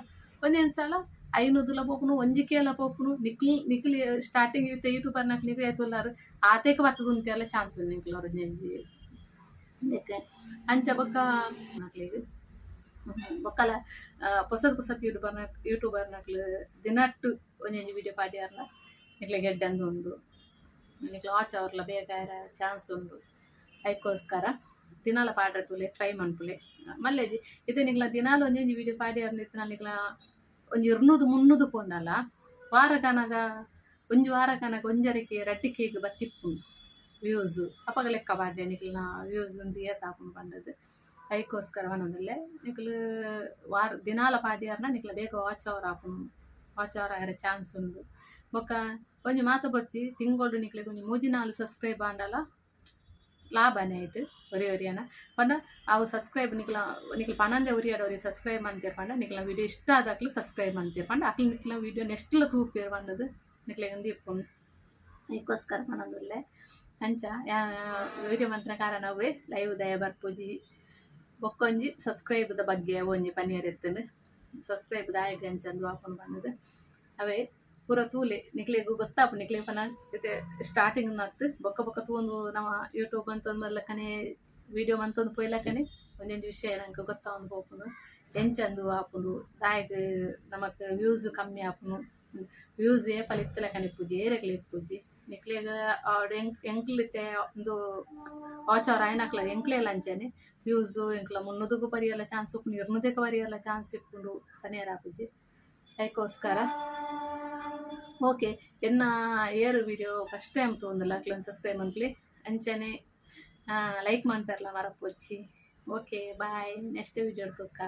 ಒಂದೊಂದು ಸಲ ಐನೂದುಲ ಪೋಪುನು ಒಂಜಿಕೆಲ ಪೋಪುನು ನಿಕ್ಲಿ ನಿಕ್ಲಿ ಸ್ಟಾರ್ಟಿಂಗ್ ಇತ್ತೆ ಯೂಟ್ಯೂಬರ್ ನಕ್ಲಿ ಆಯ್ತುಲ್ಲಾರು ಆತೇಕ ಬತ್ತದು ಅಂತೆಲ್ಲ ಚಾನ್ಸ್ ఉంది ನಿಕ್ಲ ಅವ್ರ ನೆಂಜಿ ಅದಕ್ಕೆ ಅಂಚ ಬೊಕ್ಕ ನಕ್ಲಿಗೆ ಬೊಕ್ಕಲ ಪೊಸತ್ ಪೊಸತ್ ಯೂಟ್ಯೂಬರ್ ಯೂಟ್ಯೂಬರ್ ನಕ್ಲು ದಿನಟ್ಟು ಒಂಜೊಂಜಿ ವಿಡಿಯೋ ಪಾಡ್ಯಾರ್ಲ ನಿಕ್ಲೆ ಗೆಡ್ಡಂದು ಉಂಡು ನಿಕ್ಲ ವಾಚ್ ಅವರ್ಲ ಬೇಗ ಚಾನ್ಸ್ ಉಂಡು ಅದಕ್ಕೋಸ್ಕರ ದಿನಾಲ ಪಾಡ್ರೆ ತುಲೆ ಟ್ರೈ ಮನ್ಪುಲೆ ಮಲ್ಲೆಜಿ ಇದು ನಿಕ್ಲ ದಿನಾಲ ಒಂಜೊಂಜಿ ವಿಡಿಯೋ ಪಾಡಿ ಅಂದಿತ್ತು ನಿಕ್ಲ ಒಂಜಿ ಇರ್ನೂದು ಮುನ್ನೂದು ಕೊಂಡಲ್ಲ, ವಾರ ಕನಗ ಒಂಜಿ ವಾರ ಕನಗ ಒಂಜರಿಕೆ ರಟ್ಟಿಕೆಗೆ ಬತ್ತಿಪ್ಪುಂಡು, ವ್ಯೂಸ್. ಅಪಗ ಲೆಕ್ಕ ಪಾಡ್ದೆ ನಾ ವ್ಯೂಸ್ ಒಂದು ಏತಾಪುಂಡು ಪಂಡದು ಐಕೋಸ್ಕರ ಬಂದದಲ್ಲೇ ನಿಕ್ಲು ವಾರ, ದಿನಾಲ ಪಾಡ್ಯಾರ್ನ ನಿಕ್ಲ ಬೇಗ ವಾಚ್ ಅವರ್ ಆಪುಂಡು ವಾಚ್ ಅವರ್ ಆಯರ ಚಾನ್ಸ್ ಉಂಡು. ಬೊಕ್ಕ, ಒಂಜಿ ಮಾತ ಬರ್ಚಿ ತಿಂಗೊಡು ನಿಕ್ಲೆ ಒಂಜಿ ಮೂಜಿ ನಾಲ್ ಸಬ್ಸ್ಕ್ರೈಬ್ ಆಂಡಲ. ಲಾಭನೇ ಆಯ್ತು ಒರಿ ಒರಿಯನ ಪಂಡ ಅವು ಸಬ್ಸ್ಕ್ರೈಬ್ ನಿಕ್ಲ ನಿಕ್ಲ ಪನಂದೆ ಒರಿಯಾಡ ಒರಿ ಸಬ್ಸ್ಕ್ರೈಬ್ ಮಂತಿರ್ ಪಂಡ ನಿಕ್ಲ ವಿಡಿಯೋ ಇಷ್ಟ ಆದಾಕ್ಲು ಸಬ್ಸ್ಕ್ರೈಬ್ ಮಂತಿರ್ ಪಂಡ ಅಕ್ಲು ನಿಕ್ಲ ವಿಡಿಯೋ ನೆಸ್ಟ್ಲ ತೂಪಿರ್ ಬಂದದು ನಿಕ್ಲೆ ಒಂದು ಇಪ್ಪುಂಡು ಅದಕ್ಕೋಸ್ಕರ ಮನದುಲ್ಲೆ ಅಂಚ ವಿಡಿಯೋ ಮಂತ್ರ ಕಾರಣ ಅವೇ ಲೈವ್ ದಯ ಬರ್ಪುಜಿ ಬೊಕ್ಕೊಂಜಿ ಸಬ್ಸ್ಕ್ರೈಬ್ದ ಬಗ್ಗೆ ಒಂಜಿ ಪನ್ನೀರ್ ಎತ್ತನು ಸಬ್ಸ್ಕ್ರೈಬ್ ದಾಯಕ ಅಂಚಂದು ಹಾಕೊಂಡು ಬಂದದು ಅವೇ ಪೂರ ತೂಲೆ, ನಿಕ್ಲೆಗೂ ಗೊತ್ತಾಪು ನಿಕ್ಲೆ ಪನ ಇತ್ತೆ ಸ್ಟಾರ್ಟಿಂಗ್ ನತ್ತು ಬೊಕ್ಕ ಬೊಕ್ಕ ತೂಂದು ನಮ್ಮ ಯೂಟ್ಯೂಬ್ ಅಂತಂದು ಮಲ್ಲಕ್ಕನೆ ವಿಡಿಯೋ ಮಂತೊಂದು ಪೋಯ್ಲಕ್ಕನೆ ಒಂದೊಂದು ವಿಷಯ ನಂಗೆ ಗೊತ್ತಾವೊಂದು ಹೋಪುನು ಎಂಚಂದು ಆಪುಂಡು ದಾಯಕ ನಮಕ್ ವ್ಯೂಸ್ ಕಮ್ಮಿ ಆಪುನು ವ್ಯೂಸ್ ಏ ಪಲಿತ್ತಲ ಕನಿಪ್ಪುಜಿ ಏರಕ್ಲೆ ಇಪ್ಪುಜಿ ನಿಕ್ಲೆಗ ಎಂಕ್ಲಿತ್ತೆ ಒಂದು ವಾಚ್ ಅವರ್ ಆಯ್ನಕ್ಲ ಎಂಕ್ಲೆ ಲಂಚನೆ? ವ್ಯೂಸು ಎಂಕ್ಲ ಮುನ್ನೂದಕ್ಕೂ ಪರಿಯಲ್ಲ ಚಾನ್ಸ್ ಉಪ್ಪುಂಡು ಇರ್ನೂದಕ್ಕೆ ಪರಿಯಲ್ಲ ಚಾನ್ಸ್ ಇಪ್ಪುಂಡು ಪನೇರ್ ಆಪುಜಿ ಅದಕ್ಕೋಸ್ಕರ ಓಕೆ ಎನ್ನ ಏರು ವಿಡಿಯೋ ಫಸ್ಟ್ ಟೈಮ್ ತೋಂದಲ್ಲ ಅಕ್ಲೊಂದು ಸಬ್ಸ್ಕ್ರೈಬ್ ಮನ್ಪ್ಲಿ ಅಂಚನೆ ಲೈಕ್ ಮಾಡ್ತಾರಲ್ಲ ಮರಪ್ಪೊಚ್ಚಿ ಓಕೆ ಬಾಯ್ ನೆಕ್ಸ್ಟ್ ವಿಡಿಯೋ ತುಕ್ಕ